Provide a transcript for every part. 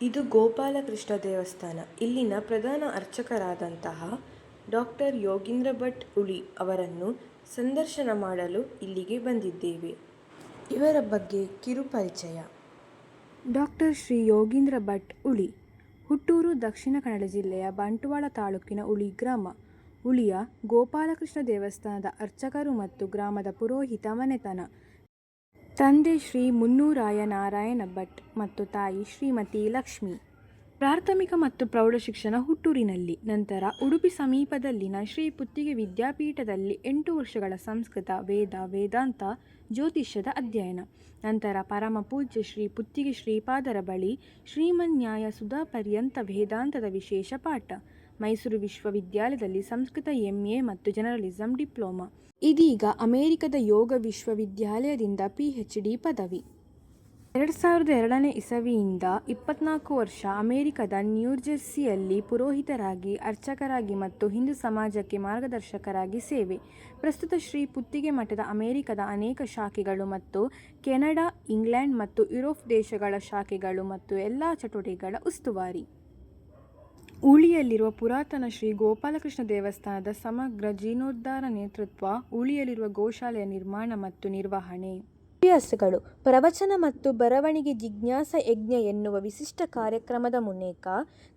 ಇದು ಗೋಪಾಲಕೃಷ್ಣ ದೇವಸ್ಥಾನ. ಇಲ್ಲಿನ ಪ್ರಧಾನ ಅರ್ಚಕರಾದಂತಹ ಡಾಕ್ಟರ್ ಯೋಗೀಂದ್ರ ಭಟ್ ಉಳಿ ಅವರನ್ನು ಸಂದರ್ಶನ ಮಾಡಲು ಇಲ್ಲಿಗೆ ಬಂದಿದ್ದೇವೆ. ಇವರ ಬಗ್ಗೆ ಕಿರು ಪರಿಚಯ. ಡಾಕ್ಟರ್ ಶ್ರೀ ಯೋಗೀಂದ್ರ ಭಟ್ ಉಳಿ, ಹುಟ್ಟೂರು ದಕ್ಷಿಣ ಕನ್ನಡ ಜಿಲ್ಲೆಯ ಬಂಟ್ವಾಳ ತಾಲೂಕಿನ ಉಳಿ ಗ್ರಾಮ. ಉಳಿಯ ಗೋಪಾಲಕೃಷ್ಣ ದೇವಸ್ಥಾನದ ಅರ್ಚಕರು ಮತ್ತು ಗ್ರಾಮದ ಪುರೋಹಿತ ಮನೆತನ. ತಂದೆ ಶ್ರೀ ಮುನ್ನೂರಾಯ ನಾರಾಯಣ ಭಟ್ ಮತ್ತು ತಾಯಿ ಶ್ರೀಮತಿ ಲಕ್ಷ್ಮಿ. ಪ್ರಾಥಮಿಕ ಮತ್ತು ಪ್ರೌಢಶಿಕ್ಷಣ ಹುಟ್ಟೂರಿನಲ್ಲಿ, ನಂತರ ಉಡುಪಿ ಸಮೀಪದಲ್ಲಿನ ಶ್ರೀ ಪುತ್ತಿಗೆ ವಿದ್ಯಾಪೀಠದಲ್ಲಿ ಎಂಟು ವರ್ಷಗಳ ಸಂಸ್ಕೃತ, ವೇದ, ವೇದಾಂತ, ಜ್ಯೋತಿಷ್ಯದ ಅಧ್ಯಯನ. ನಂತರ ಪರಮ ಪೂಜ್ಯ ಶ್ರೀ ಪುತ್ತಿಗೆ ಶ್ರೀಪಾದರ ಬಳಿ ಶ್ರೀಮನ್ಯಾಯ ಸುಧಾ ಪರ್ಯಂತ ವೇದಾಂತದ ವಿಶೇಷ ಪಾಠ. ಮೈಸೂರು ವಿಶ್ವವಿದ್ಯಾಲಯದಲ್ಲಿ ಸಂಸ್ಕೃತ ಎಂಎ ಮತ್ತು ಜರ್ನಲಿಸಂ ಡಿಪ್ಲೊಮಾ ಇದೀಗ ಅಮೆರಿಕದ ಯೋಗ ವಿಶ್ವವಿದ್ಯಾಲಯದಿಂದ ಪಿಎಚ್ ಡಿ ಪದವಿ. ಎರಡು ಸಾವಿರದ ಎರಡನೇ ಇಸವಿಯಿಂದ ಇಪ್ಪತ್ನಾಲ್ಕು ವರ್ಷ ಅಮೆರಿಕದ ನ್ಯೂಜೆರ್ಸಿಯಲ್ಲಿ ಪುರೋಹಿತರಾಗಿ, ಅರ್ಚಕರಾಗಿ ಮತ್ತು ಹಿಂದೂ ಸಮಾಜಕ್ಕೆ ಮಾರ್ಗದರ್ಶಕರಾಗಿ ಸೇವೆ. ಪ್ರಸ್ತುತ ಶ್ರೀ ಪುತ್ತಿಗೆ ಮಠದ ಅಮೆರಿಕದ ಅನೇಕ ಶಾಖೆಗಳು ಮತ್ತು ಕೆನಡಾ, ಇಂಗ್ಲೆಂಡ್ ಮತ್ತು ಯುರೋಪ್ ದೇಶಗಳ ಶಾಖೆಗಳು ಮತ್ತು ಎಲ್ಲ ಚಟುವಟಿಕೆಗಳ ಉಸ್ತುವಾರಿ. ಉಳಿಯಲ್ಲಿರುವ ಪುರಾತನ ಶ್ರೀ ಗೋಪಾಲಕೃಷ್ಣ ದೇವಸ್ಥಾನದ ಸಮಗ್ರ ಜೀರ್ಣೋದ್ಧಾರ ನೇತೃತ್ವ ಉಳಿಯಲ್ಲಿರುವ ಗೋಶಾಲೆಯ ನಿರ್ಮಾಣ ಮತ್ತು ನಿರ್ವಹಣೆ. ಹವ್ಯಾಸಗಳು ಪ್ರವಚನ ಮತ್ತು ಬರವಣಿಗೆ ಜಿಜ್ಞಾಸ ಯಜ್ಞ ಎನ್ನುವ ವಿಶಿಷ್ಟ ಕಾರ್ಯಕ್ರಮದ ಮೂಲಕ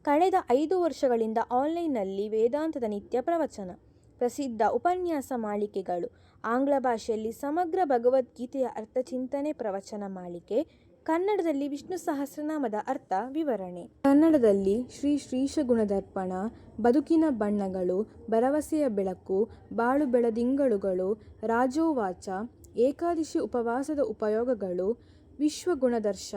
ಕಳೆದ ಐದು ವರ್ಷಗಳಿಂದ ಆನ್ಲೈನ್ನಲ್ಲಿ ವೇದಾಂತದ ನಿತ್ಯ ಪ್ರವಚನ, ಪ್ರಸಿದ್ಧ ಉಪನ್ಯಾಸ ಮಾಲಿಕೆಗಳು, ಆಂಗ್ಲ ಭಾಷೆಯಲ್ಲಿ ಸಮಗ್ರ ಭಗವದ್ಗೀತೆಯ ಅರ್ಥಚಿಂತನೆ ಪ್ರವಚನ ಮಾಲಿಕೆ ಕನ್ನಡದಲ್ಲಿ ವಿಷ್ಣು ಸಹಸ್ರನಾಮದ ಅರ್ಥ ವಿವರಣೆ. ಕನ್ನಡದಲ್ಲಿ ಶ್ರೀ ಶ್ರೀಶ ಗುಣದರ್ಪಣ, ಬದುಕಿನ ಬಣ್ಣಗಳು, ಭರವಸೆಯ ಬೆಳಕು, ಬಾಳು ಬೆಳದಿಂಗಳುಗಳು, ರಾಜೋವಾಚ, ಏಕಾದಶಿ ಉಪವಾಸದ ಉಪಯೋಗಗಳು, ವಿಶ್ವ ಗುಣದರ್ಶ.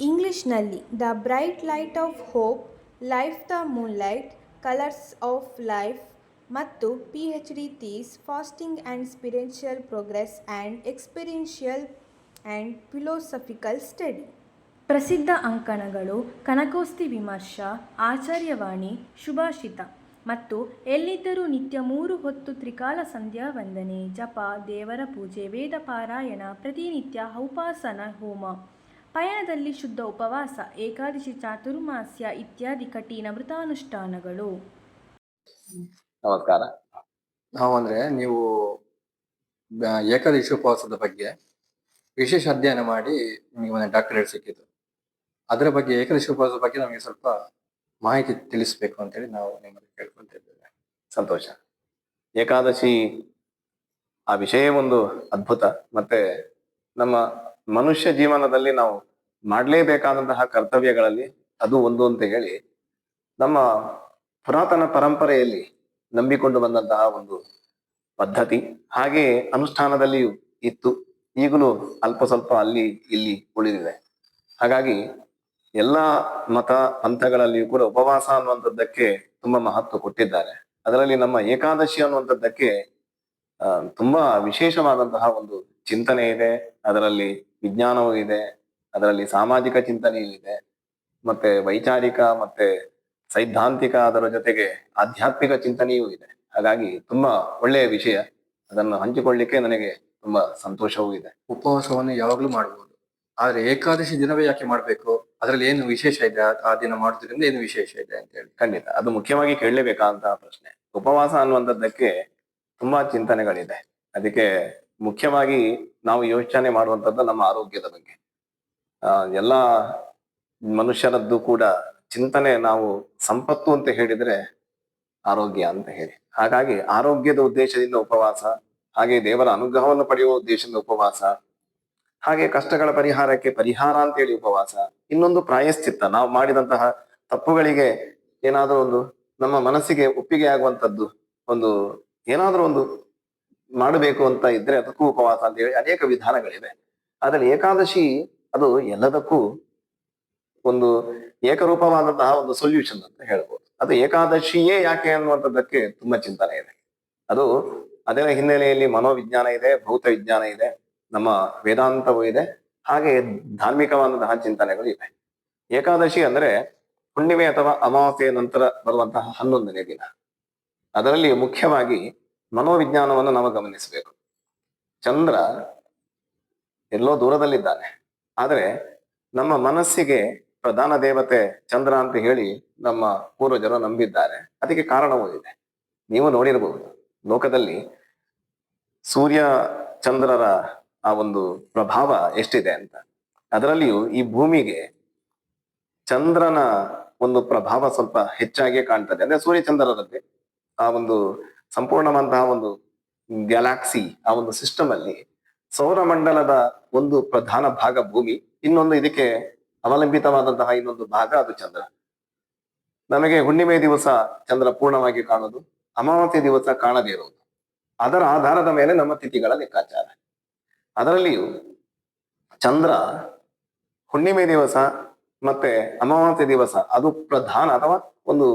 ಇಂಗ್ಲಿಷ್ನಲ್ಲಿ, the bright light of hope, life the moonlight, colours of life ಮತ್ತು P H D thesis fasting and spiritual progress and experiential and philosophical study ಪ್ರಸಿದ್ಧ ಅಂಕಣಗಳು ಕನಕೋಸ್ತಿ ವಿಮರ್ಶ ಆಚಾರ್ಯವಾಣಿ ಶುಭಾಷಿತ ಮತ್ತು ಎಲ್ಲಿದ್ದರೂ ನಿತ್ಯ ಮೂರು ಹೊತ್ತು ತ್ರಿಕಾಲ ಸಂಧ್ಯಾ ವಂದನೆ ಜಪ ದೇವರ ಪೂಜೆ ವೇದ ಪಾರಾಯಣ ಪ್ರತಿನಿತ್ಯ ಔಪಾಸನ ಹೋಮ. ಪಯಣದಲ್ಲಿ ಶುದ್ಧ ಉಪವಾಸ ಏಕಾದಶಿ ಚಾತುರ್ಮಾಸ್ಯ ಇತ್ಯಾದಿ ಕಠಿಣ ವೃತಾನುಷ್ಠಾನಗಳು ನಮಸ್ಕಾರ. ನಾವು ಅಂದ್ರೆ ನೀವು ಏಕಾದಶಿ ಉಪವಾಸದ ಬಗ್ಗೆ ವಿಶೇಷ ಅಧ್ಯಯನ ಮಾಡಿ ನಿಮಗೆ ಒಂದು ಡಾಕ್ಟರೇಟ್ ಸಿಕ್ಕಿತು ಅದರ ಬಗ್ಗೆ ಏಕದಶಿ ಉಪವಾಸದ ಬಗ್ಗೆ ನಮಗೆ ಸ್ವಲ್ಪ ಮಾಹಿತಿ ತಿಳಿಸ್ಬೇಕು ಅಂತೇಳಿ ನಾವು ನಿಮ್ಮಲ್ಲಿ ಕೇಳ್ಕೊಂತಿದ್ದೇವೆ ಸಂತೋಷ. ಏಕಾದಶಿ ಆ ವಿಷಯ ಒಂದು ಅದ್ಭುತ. ಮತ್ತೆ ನಮ್ಮ ಮನುಷ್ಯ ಜೀವನದಲ್ಲಿ ನಾವು ಮಾಡಲೇಬೇಕಾದಂತಹ ಕರ್ತವ್ಯಗಳಲ್ಲಿ ಅದು ಒಂದು ಅಂತ ಹೇಳಿ ನಮ್ಮ ಪುರಾತನ ಪರಂಪರೆಯಲ್ಲಿ ನಂಬಿಕೊಂಡು ಬಂದಂತಹ ಒಂದು ಪದ್ಧತಿ. ಹಾಗೆ ಅನುಷ್ಠಾನದಲ್ಲಿಯೂ ಇತ್ತು. ಈಗಲೂ ಅಲ್ಪ ಸ್ವಲ್ಪ ಅಲ್ಲಿ ಇಲ್ಲಿ ಉಳಿದಿದೆ. ಹಾಗಾಗಿ ಎಲ್ಲ ಮತ ಪಂಥಗಳಲ್ಲಿಯೂ ಕೂಡ ಉಪವಾಸ ಅನ್ನುವಂಥದ್ದಕ್ಕೆ ತುಂಬಾ ಮಹತ್ವ ಕೊಟ್ಟಿದ್ದಾರೆ. ಅದರಲ್ಲಿ ನಮ್ಮ ಏಕಾದಶಿ ಅನ್ನುವಂಥದ್ದಕ್ಕೆ ತುಂಬಾ ವಿಶೇಷವಾದಂತಹ ಒಂದು ಚಿಂತನೆ ಇದೆ. ಅದರಲ್ಲಿ ವಿಜ್ಞಾನವೂ ಇದೆ. ಅದರಲ್ಲಿ ಸಾಮಾಜಿಕ ಚಿಂತನೆಯೂ ಇದೆ. ಮತ್ತೆ ವೈಚಾರಿಕ ಮತ್ತೆ ಸೈದ್ಧಾಂತಿಕ ಅದರ ಜೊತೆಗೆ ಆಧ್ಯಾತ್ಮಿಕ ಚಿಂತನೆಯೂ ಇದೆ. ಹಾಗಾಗಿ ತುಂಬಾ ಒಳ್ಳೆಯ ವಿಷಯ. ಅದನ್ನು ಹಂಚಿಕೊಳ್ಳಿಕ್ಕೆ ನನಗೆ ತುಂಬಾ ಸಂತೋಷವೂ ಇದೆ. ಉಪವಾಸವನ್ನು ಯಾವಾಗ್ಲೂ ಮಾಡಬಹುದು ಆದ್ರೆ ಏಕಾದಶಿ ದಿನವೇ ಯಾಕೆ ಮಾಡ್ಬೇಕು? ಅದರಲ್ಲಿ ಏನು ವಿಶೇಷ ಇದೆ? ಆ- ದಿನ ಮಾಡೋದ್ರಿಂದ ಏನು ವಿಶೇಷ ಇದೆ ಅಂತ ಹೇಳಿ. ಖಂಡಿತ. ಅದು ಮುಖ್ಯವಾಗಿ ಕೇಳಲೇಬೇಕಾದಂತಹ ಪ್ರಶ್ನೆ. ಉಪವಾಸ ಅನ್ನುವಂಥದ್ದಕ್ಕೆ ತುಂಬಾ ಚಿಂತನೆಗಳಿದೆ. ಅದಕ್ಕೆ ಮುಖ್ಯವಾಗಿ ನಾವು ಯೋಚನೆ ಮಾಡುವಂಥದ್ದು ನಮ್ಮ ಆರೋಗ್ಯದ ಬಗ್ಗೆ. ಎಲ್ಲ ಮನುಷ್ಯರದ್ದು ಕೂಡ ಚಿಂತನೆ ನಾವು ಸಂಪತ್ತು ಅಂತ ಹೇಳಿದ್ರೆ ಆರೋಗ್ಯ ಅಂತ ಹೇಳಿ. ಹಾಗಾಗಿ ಆರೋಗ್ಯದ ಉದ್ದೇಶದಿಂದ ಉಪವಾಸ ಹಾಗೆ ದೇವರ ಅನುಗ್ರಹವನ್ನು ಪಡೆಯುವ ಉದ್ದೇಶದಿಂದ ಉಪವಾಸ, ಹಾಗೆ ಕಷ್ಟಗಳ ಪರಿಹಾರಕ್ಕೆ ಪರಿಹಾರ ಅಂತೇಳಿ ಉಪವಾಸ, ಇನ್ನೊಂದು ಪ್ರಾಯಶ್ಚಿತ್ತ, ನಾವು ಮಾಡಿದಂತಹ ತಪ್ಪುಗಳಿಗೆ ಏನಾದರೂ ಒಂದು ನಮ್ಮ ಮನಸ್ಸಿಗೆ ಒಪ್ಪಿಗೆ ಆಗುವಂತದ್ದು ಒಂದು ಏನಾದರೂ ಒಂದು ಮಾಡಬೇಕು ಅಂತ ಇದ್ರೆ ಅದಕ್ಕೂ ಉಪವಾಸ ಅಂತ ಹೇಳಿ ಅನೇಕ ವಿಧಾನಗಳಿವೆ. ಆದರೆ ಏಕಾದಶಿ ಅದು ಎಲ್ಲದಕ್ಕೂ ಒಂದು ಏಕರೂಪವಾದಂತಹ ಒಂದು ಸೊಲ್ಯೂಷನ್ ಅಂತ ಹೇಳ್ಬೋದು. ಅದು ಏಕಾದಶಿಯೇ ಯಾಕೆ ಅನ್ನುವಂಥದ್ದಕ್ಕೆ ತುಂಬಾ ಚಿಂತನೆ ಇದೆ. ಅದು ಅದರ ಹಿನ್ನೆಲೆಯಲ್ಲಿ ಮನೋವಿಜ್ಞಾನ ಇದೆ ಭೌತ ವಿಜ್ಞಾನ ಇದೆ, ನಮ್ಮ ವೇದಾಂತವೂ ಇದೆ, ಹಾಗೆ ಧಾರ್ಮಿಕವಾದಂತಹ ಚಿಂತನೆಗಳು ಇವೆ. ಏಕಾದಶಿ ಅಂದ್ರೆ ಹುಣ್ಣಿಮೆ ಅಥವಾ ಅಮಾವಾಸ್ಯೆಯ ನಂತರ ಬರುವಂತಹ ಹನ್ನೊಂದನೇ ದಿನ. ಅದರಲ್ಲಿ ಮುಖ್ಯವಾಗಿ ಮನೋವಿಜ್ಞಾನವನ್ನು ನಾವು ಗಮನಿಸಬೇಕು. ಚಂದ್ರ ಎಲ್ಲೋ ದೂರದಲ್ಲಿದ್ದಾನೆ. ಆದರೆ ನಮ್ಮ ಮನಸ್ಸಿಗೆ ಪ್ರಧಾನ ದೇವತೆ ಚಂದ್ರ ಅಂತ ಹೇಳಿ ನಮ್ಮ ಪೂರ್ವಜರು ನಂಬಿದ್ದಾರೆ. ಅದಕ್ಕೆ ಕಾರಣವೂ ಇದೆ. ನೀವು ನೋಡಿರಬಹುದು, ಲೋಕದಲ್ಲಿ ಸೂರ್ಯ ಚಂದ್ರರ ಆ ಒಂದು ಪ್ರಭಾವ ಎಷ್ಟಿದೆ ಅಂತ. ಅದರಲ್ಲಿಯೂ ಈ ಭೂಮಿಗೆ ಚಂದ್ರನ ಒಂದು ಪ್ರಭಾವ ಸ್ವಲ್ಪ ಹೆಚ್ಚಾಗಿ ಕಾಣ್ತದೆ. ಅಂದ್ರೆ ಸೂರ್ಯ ಚಂದ್ರರಲ್ಲಿ ಆ ಒಂದು ಸಂಪೂರ್ಣವಾದಂತಹ ಒಂದು ಗ್ಯಾಲಾಕ್ಸಿ, ಆ ಒಂದು ಸಿಸ್ಟಮ್ ಅಲ್ಲಿ ಸೌರಮಂಡಲದ ಒಂದು ಪ್ರಧಾನ ಭಾಗ ಭೂಮಿ, ಇನ್ನೊಂದು ಇದಕ್ಕೆ ಅವಲಂಬಿತವಾದಂತಹ ಇನ್ನೊಂದು ಭಾಗ ಅದು ಚಂದ್ರ. ನಮಗೆ ಹುಣ್ಣಿಮೆ ದಿವಸ ಚಂದ್ರ ಪೂರ್ಣವಾಗಿ ಕಾಣೋದು, ಅಮಾವಾಸ್ಯ ದಿವಸ ಕಾಣದೇ ಇರೋದು. ಅದರ ಆಧಾರದ ಮೇಲೆ ನಮ್ಮ ತಿಥಿಗಳ ಲೆಕ್ಕಾಚಾರ. ಅದರಲ್ಲಿಯೂ ಚಂದ್ರ ಹುಣ್ಣಿಮೆ ದಿವಸ ಮತ್ತೆ ಅಮಾವಾಸ್ಯ ದಿವಸ ಅದು ಪ್ರಧಾನ ಅಥವಾ ಒಂದು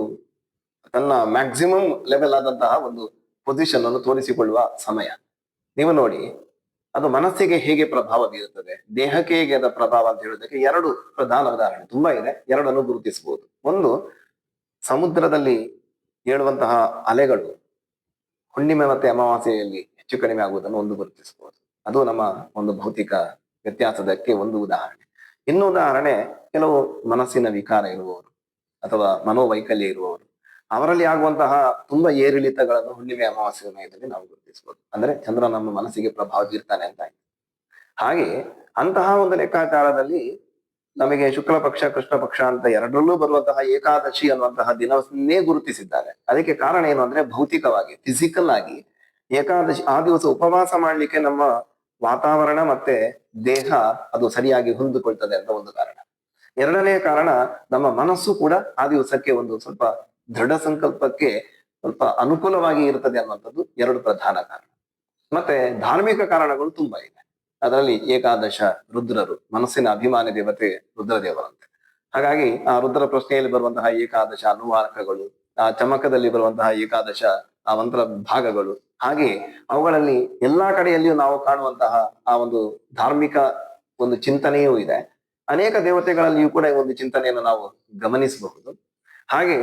ತನ್ನ ಮ್ಯಾಕ್ಸಿಮಮ್ ಲೆವೆಲ್ ಆದಂತಹ ಒಂದು ಪೊಸಿಷನ್ ಅನ್ನು ತೋರಿಸಿಕೊಳ್ಳುವ ಸಮಯ. ನೀವು ನೋಡಿ, ಅದು ಮನಸ್ಸಿಗೆ ಹೇಗೆ ಪ್ರಭಾವ ಬೀರುತ್ತದೆ, ದೇಹಕ್ಕೆ ಹೇಗೆ ಅದರ ಪ್ರಭಾವ ಅಂತ ಹೇಳೋದಕ್ಕೆ ಎರಡು ಪ್ರಧಾನ ಉದಾಹರಣೆ ತುಂಬಾ ಇದೆ, ಎರಡನ್ನು ಗುರುತಿಸಬಹುದು. ಒಂದು, ಸಮುದ್ರದಲ್ಲಿ ಏಳುವಂತಹ ಅಲೆಗಳು ಹುಣ್ಣಿಮೆ ಮತ್ತೆ ಅಮಾವಾಸ್ಯೆಯಲ್ಲಿ ಹೆಚ್ಚು ಕಡಿಮೆ ಆಗುವುದನ್ನು ಒಂದು ಗುರುತಿಸಬಹುದು. ಅದು ನಮ್ಮ ಒಂದು ಭೌತಿಕ ವ್ಯತ್ಯಾಸದಕ್ಕೆ ಒಂದು ಉದಾಹರಣೆ. ಇನ್ನು ಉದಾಹರಣೆ, ಕೆಲವು ಮನಸ್ಸಿನ ವಿಕಾರ ಇರುವವರು ಅಥವಾ ಮನೋವೈಕಲ್ಯ ಇರುವವರು. ಅವರಲ್ಲಿ ಆಗುವಂತಹ ತುಂಬಾ ಏರಿಳಿತಗಳನ್ನು ಹುಣ್ಣಿಮೆ ಅಮಾವಾಸ್ಯೆ ಸಮಯದಲ್ಲಿ ನಾವು ಗುರುತಿಸಬಹುದು. ಅಂದ್ರೆ ಚಂದ್ರ ನಮ್ಮ ಮನಸ್ಸಿಗೆ ಪ್ರಭಾವ ಬೀರ್ತಾನೆ ಅಂತ. ಹಾಗೆ ಅಂತಹ ಒಂದು ಲೆಕ್ಕಾಚಾರದಲ್ಲಿ ನಮಗೆ ಶುಕ್ಲ ಪಕ್ಷ, ಕೃಷ್ಣ ಪಕ್ಷ ಅಂತ ಎರಡರಲ್ಲೂ ಬರುವಂತಹ ಏಕಾದಶಿ ಅನ್ನುವಂತಹ ದಿನವನ್ನೇ ಗುರುತಿಸಿದ್ದಾರೆ. ಅದಕ್ಕೆ ಕಾರಣ ಏನು ಅಂದ್ರೆ ಭೌತಿಕವಾಗಿ ಫಿಸಿಕಲ್ ಆಗಿ ಏಕಾದಶಿ, ಆ ದಿವಸ ಉಪವಾಸ ಮಾಡ್ಲಿಕ್ಕೆ ನಮ್ಮ ವಾತಾವರಣ ಮತ್ತೆ ದೇಹ ಅದು ಸರಿಯಾಗಿ ಹೊಂದಿಕೊಳ್ತದೆ ಅಂತ ಒಂದು ಕಾರಣ. ಎರಡನೇ ಕಾರಣ, ನಮ್ಮ ಮನಸ್ಸು ಕೂಡ ಆ ದಿವಸಕ್ಕೆ ಒಂದು ಸ್ವಲ್ಪ ದೃಢ ಸಂಕಲ್ಪಕ್ಕೆ ಸ್ವಲ್ಪ ಅನುಕೂಲವಾಗಿ ಇರ್ತದೆ ಅನ್ನುವಂಥದ್ದು ಎರಡು ಪ್ರಧಾನ ಕಾರಣ. ಮತ್ತೆ ಧಾರ್ಮಿಕ ಕಾರಣಗಳು ತುಂಬಾ ಇದೆ. ಅದರಲ್ಲಿ ಏಕಾದಶ ರುದ್ರರು, ಮನಸ್ಸಿನ ಅಭಿಮಾನಿ ದೇವತೆ ರುದ್ರದೇವರಂತೆ. ಹಾಗಾಗಿ ಆ ರುದ್ರ ಪ್ರಶ್ನೆಯಲ್ಲಿ ಬರುವಂತಹ ಏಕಾದಶ ಅನುವಾರಕಗಳು, ಆ ಚಮಕದಲ್ಲಿ ಬರುವಂತಹ ಏಕಾದಶ, ಆ ಮಂತ್ರ ಭಾಗಗಳು, ಹಾಗೆ ಅವುಗಳಲ್ಲಿ ಎಲ್ಲಾ ಕಡೆಯಲ್ಲಿಯೂ ನಾವು ಕಾಣುವಂತಹ ಆ ಒಂದು ಧಾರ್ಮಿಕ ಒಂದು ಚಿಂತನೆಯೂ ಇದೆ. ಅನೇಕ ದೇವತೆಗಳಲ್ಲಿಯೂ ಕೂಡ ಒಂದು ಚಿಂತನೆಯನ್ನು ನಾವು ಗಮನಿಸಬಹುದು. ಹಾಗೆ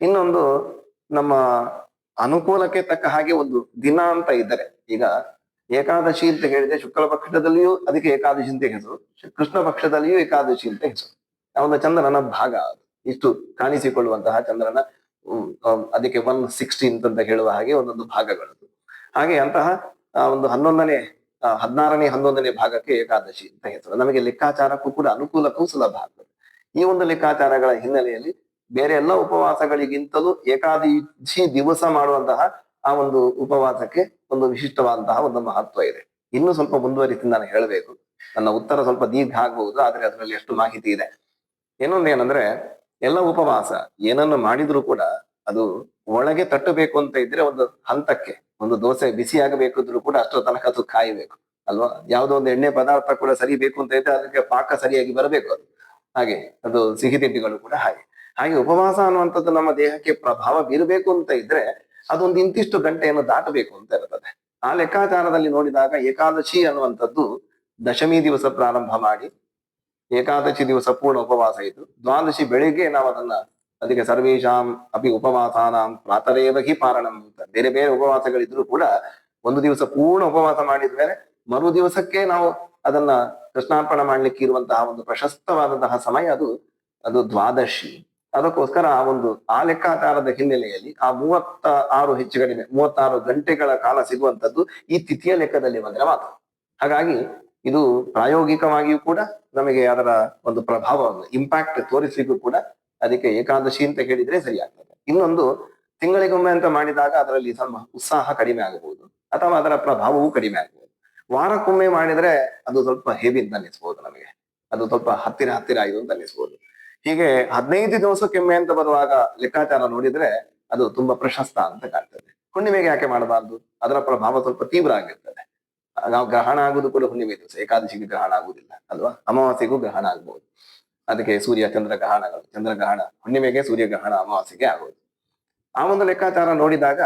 ಇನ್ನೊಂದು ನಮ್ಮ ಅನುಕೂಲಕ್ಕೆ ತಕ್ಕ ಹಾಗೆ ಒಂದು ದಿನ ಅಂತ ಇದ್ದರೆ, ಈಗ ಏಕಾದಶಿ ಅಂತ ಹೇಳಿದ್ರೆ ಶುಕ್ಲ ಪಕ್ಷದಲ್ಲಿಯೂ ಅದಕ್ಕೆ ಏಕಾದಶಿ ಅಂತ ಹೆಸರು. ಕೃಷ್ಣ ಪಕ್ಷದಲ್ಲಿಯೂ ಏಕಾದಶಿ ಅಂತ ಹೆಸರು. ಅವನ ಚಂದ್ರನ ಭಾಗ ಅದು. ಇಷ್ಟು ಕಾಣಿಸಿಕೊಳ್ಳುವಂತಹ ಚಂದ್ರನ ಅದಕ್ಕೆ ಒನ್ ಸಿಕ್ಸ್ಟೀನ್ತ್ ಅಂತ ಹೇಳುವ ಹಾಗೆ ಒಂದೊಂದು ಭಾಗಗಳದ್ದು. ಹಾಗೆ ಅಂತಹ ಒಂದು ಹನ್ನೊಂದನೇ ಹದಿನಾರನೇ ಹನ್ನೊಂದನೇ ಭಾಗಕ್ಕೆ ಏಕಾದಶಿ ಅಂತ ಹೆಸರು. ನಮಗೆ ಲೆಕ್ಕಾಚಾರಕ್ಕೂ ಕೂಡ ಅನುಕೂಲಕ್ಕೂ ಸುಲಭ ಆಗ್ತದೆ. ಈ ಒಂದು ಲೆಕ್ಕಾಚಾರಗಳ ಹಿನ್ನೆಲೆಯಲ್ಲಿ ಬೇರೆ ಎಲ್ಲ ಉಪವಾಸಗಳಿಗಿಂತಲೂ ಏಕಾದಶಿ ದಿವಸ ಮಾಡುವಂತಹ ಆ ಒಂದು ಉಪವಾಸಕ್ಕೆ ಒಂದು ವಿಶಿಷ್ಟವಾದಂತಹ ಒಂದು ಮಹತ್ವ ಇದೆ. ಇನ್ನು ಸ್ವಲ್ಪ ಮುಂದುವರಿಸಿ ನಾನು ಹೇಳಬೇಕು. ನನ್ನ ಉತ್ತರ ಸ್ವಲ್ಪ ದೀರ್ಘ ಆಗಬಹುದು, ಆದ್ರೆ ಅದರಲ್ಲಿ ಎಷ್ಟು ಮಾಹಿತಿ ಇದೆ. ಇನ್ನೊಂದು ಏನಂದ್ರೆ, ಎಲ್ಲ ಉಪವಾಸ ಏನನ್ನು ಮಾಡಿದ್ರು ಕೂಡ ಅದು ಒಳಗೆ ತಟ್ಟಬೇಕು ಅಂತ ಇದ್ರೆ ಒಂದು ಹಂತಕ್ಕೆ, ಒಂದು ದೋಸೆ ಬಿಸಿ ಆಗಬೇಕಿದ್ರು ಕೂಡ ಅಷ್ಟರ ತನಕ ಅದು ಕಾಯಬೇಕು. ಅಲ್ವಾ? ಯಾವುದೋ ಒಂದು ಎಣ್ಣೆ ಪದಾರ್ಥ ಕೂಡ ಸರಿ ಬೇಕು ಅಂತ ಇದ್ರೆ ಅದಕ್ಕೆ ಪಾಕ ಸರಿಯಾಗಿ ಬರಬೇಕು ಅದು. ಹಾಗೆ ಅದು ಸಿಹಿ ತಿಂಡಿಗಳು ಕೂಡ ಹಾಗೆ. ಹಾಗೆ ಉಪವಾಸ ಅನ್ನುವಂಥದ್ದು ನಮ್ಮ ದೇಹಕ್ಕೆ ಪ್ರಭಾವ ಬೀರಬೇಕು ಅಂತ ಇದ್ರೆ ಅದೊಂದು ಇಂತಿಷ್ಟು ಗಂಟೆಯನ್ನು ದಾಟಬೇಕು ಅಂತ ಇರ್ತದೆ ಆ ಲೆಕ್ಕಾಚಾರದಲ್ಲಿ ನೋಡಿದಾಗ ಏಕಾದಶಿ ಅನ್ನುವಂಥದ್ದು ದಶಮಿ ದಿವಸ ಪ್ರಾರಂಭ ಮಾಡಿ, ಏಕಾದಶಿ ದಿವಸ ಪೂರ್ಣ ಉಪವಾಸ ಇತ್ತು ದ್ವಾದಶಿ ಬೆಳಿಗ್ಗೆ ನಾವು ಅದನ್ನ ಅದಕ್ಕೆ ಸರ್ವೇಶಾಂ ಅಪಿ ಉಪವಾಸಾನಾಂ ಪ್ರಾತರೇವ ಹಿ ಪಾರಣಂ ಅಂತ. ಬೇರೆ ಬೇರೆ ಉಪವಾಸಗಳಿದ್ರು ಕೂಡ ಒಂದು ದಿವಸ ಪೂರ್ಣ ಉಪವಾಸ ಮಾಡಿದ್ಮೇಲೆ ಮರು ದಿವಸಕ್ಕೆ ನಾವು ಅದನ್ನ ಕೃಷ್ಣಾರ್ಪಣ ಮಾಡ್ಲಿಕ್ಕೆ ಇರುವಂತಹ ಒಂದು ಪ್ರಶಸ್ತವಾದಂತಹ ಸಮಯ ಅದು ಅದು ದ್ವಾದಶಿ. ಅದಕ್ಕೋಸ್ಕರ ಆ ಒಂದು, ಆ ಲೆಕ್ಕಾಚಾರದ ಹಿನ್ನೆಲೆಯಲ್ಲಿ ಆ ಮೂವತ್ತ ಆರು ಹೆಚ್ಚು ಕಡಿಮೆ ಮೂವತ್ತಾರು ಗಂಟೆಗಳ ಕಾಲ ಸಿಗುವಂತದ್ದು ಈ ತಿಥಿಯ ಲೆಕ್ಕದಲ್ಲಿ ಬಂದರೆ ಮಾತ್ರ ಹಾಗಾಗಿ ಇದು ಪ್ರಾಯೋಗಿಕವಾಗಿಯೂ ಕೂಡ ನಮಗೆ ಅದರ ಒಂದು ಪ್ರಭಾವವನ್ನು ಇಂಪ್ಯಾಕ್ಟ್ ತೋರಿಸಿಗೂ ಕೂಡ ಅದಕ್ಕೆ ಏಕಾದಶಿ ಅಂತ ಹೇಳಿದ್ರೆ ಸರಿ ಆಗ್ತದೆ ಇನ್ನೊಂದು, ತಿಂಗಳಿಗೊಮ್ಮೆ ಅಂತ ಮಾಡಿದಾಗ ಅದರಲ್ಲಿ ಸ್ವಲ್ಪ ಉತ್ಸಾಹ ಕಡಿಮೆ ಆಗಬಹುದು, ಅಥವಾ ಅದರ ಪ್ರಭಾವವೂ ಕಡಿಮೆ ಆಗಬಹುದು. ವಾರಕ್ಕೊಮ್ಮೆ ಮಾಡಿದ್ರೆ ಅದು ಸ್ವಲ್ಪ ಹೆವಿ ಅಂತ ಅನ್ನಿಸ್ಬಹುದು ನಮಗೆ. ಅದು ಸ್ವಲ್ಪ ಹತ್ತಿರ ಹತ್ತಿರ ಆಯ್ತು ಅಂತ ಅನಿಸ್ಬೋದು ಹೀಗೆ ಹದಿನೈದು ದಿವಸಕ್ಕೊಮ್ಮೆ ಅಂತ ಬರುವಾಗ ಲೆಕ್ಕಾಚಾರ ನೋಡಿದ್ರೆ ಅದು ತುಂಬಾ ಪ್ರಶಸ್ತ ಅಂತ ಕಾಣ್ತದೆ. ಹುಣ್ಣಿಮೆಗೆ ಯಾಕೆ ಮಾಡಬಾರ್ದು? ಅದರ ಪ್ರಭಾವ ಸ್ವಲ್ಪ ತೀವ್ರ ಆಗಿರ್ತದೆ. ನಾವು ಗ್ರಹಣ ಆಗುದು ಕೂಡ ಹುಣ್ಣಿಮೆ ದಿವಸ, ಏಕಾದಶಿಗೆ ಗ್ರಹಣ ಆಗುವುದಿಲ್ಲ, ಅಲ್ವಾ? ಅಮಾವಾಸ್ಯೆಗೂ ಗ್ರಹಣ ಆಗ್ಬಹುದು ಅದಕ್ಕೆ ಸೂರ್ಯ ಚಂದ್ರ ಗ್ರಹಣಗಳು, ಚಂದ್ರ ಗ್ರಹಣ ಹುಣ್ಣಿಮೆಗೆ ಸೂರ್ಯ ಗ್ರಹಣ ಅಮಾವಾಸ್ಯೆಗೆ ಆಗೋದು. ಆ ಒಂದು ಲೆಕ್ಕಾಚಾರ ನೋಡಿದಾಗ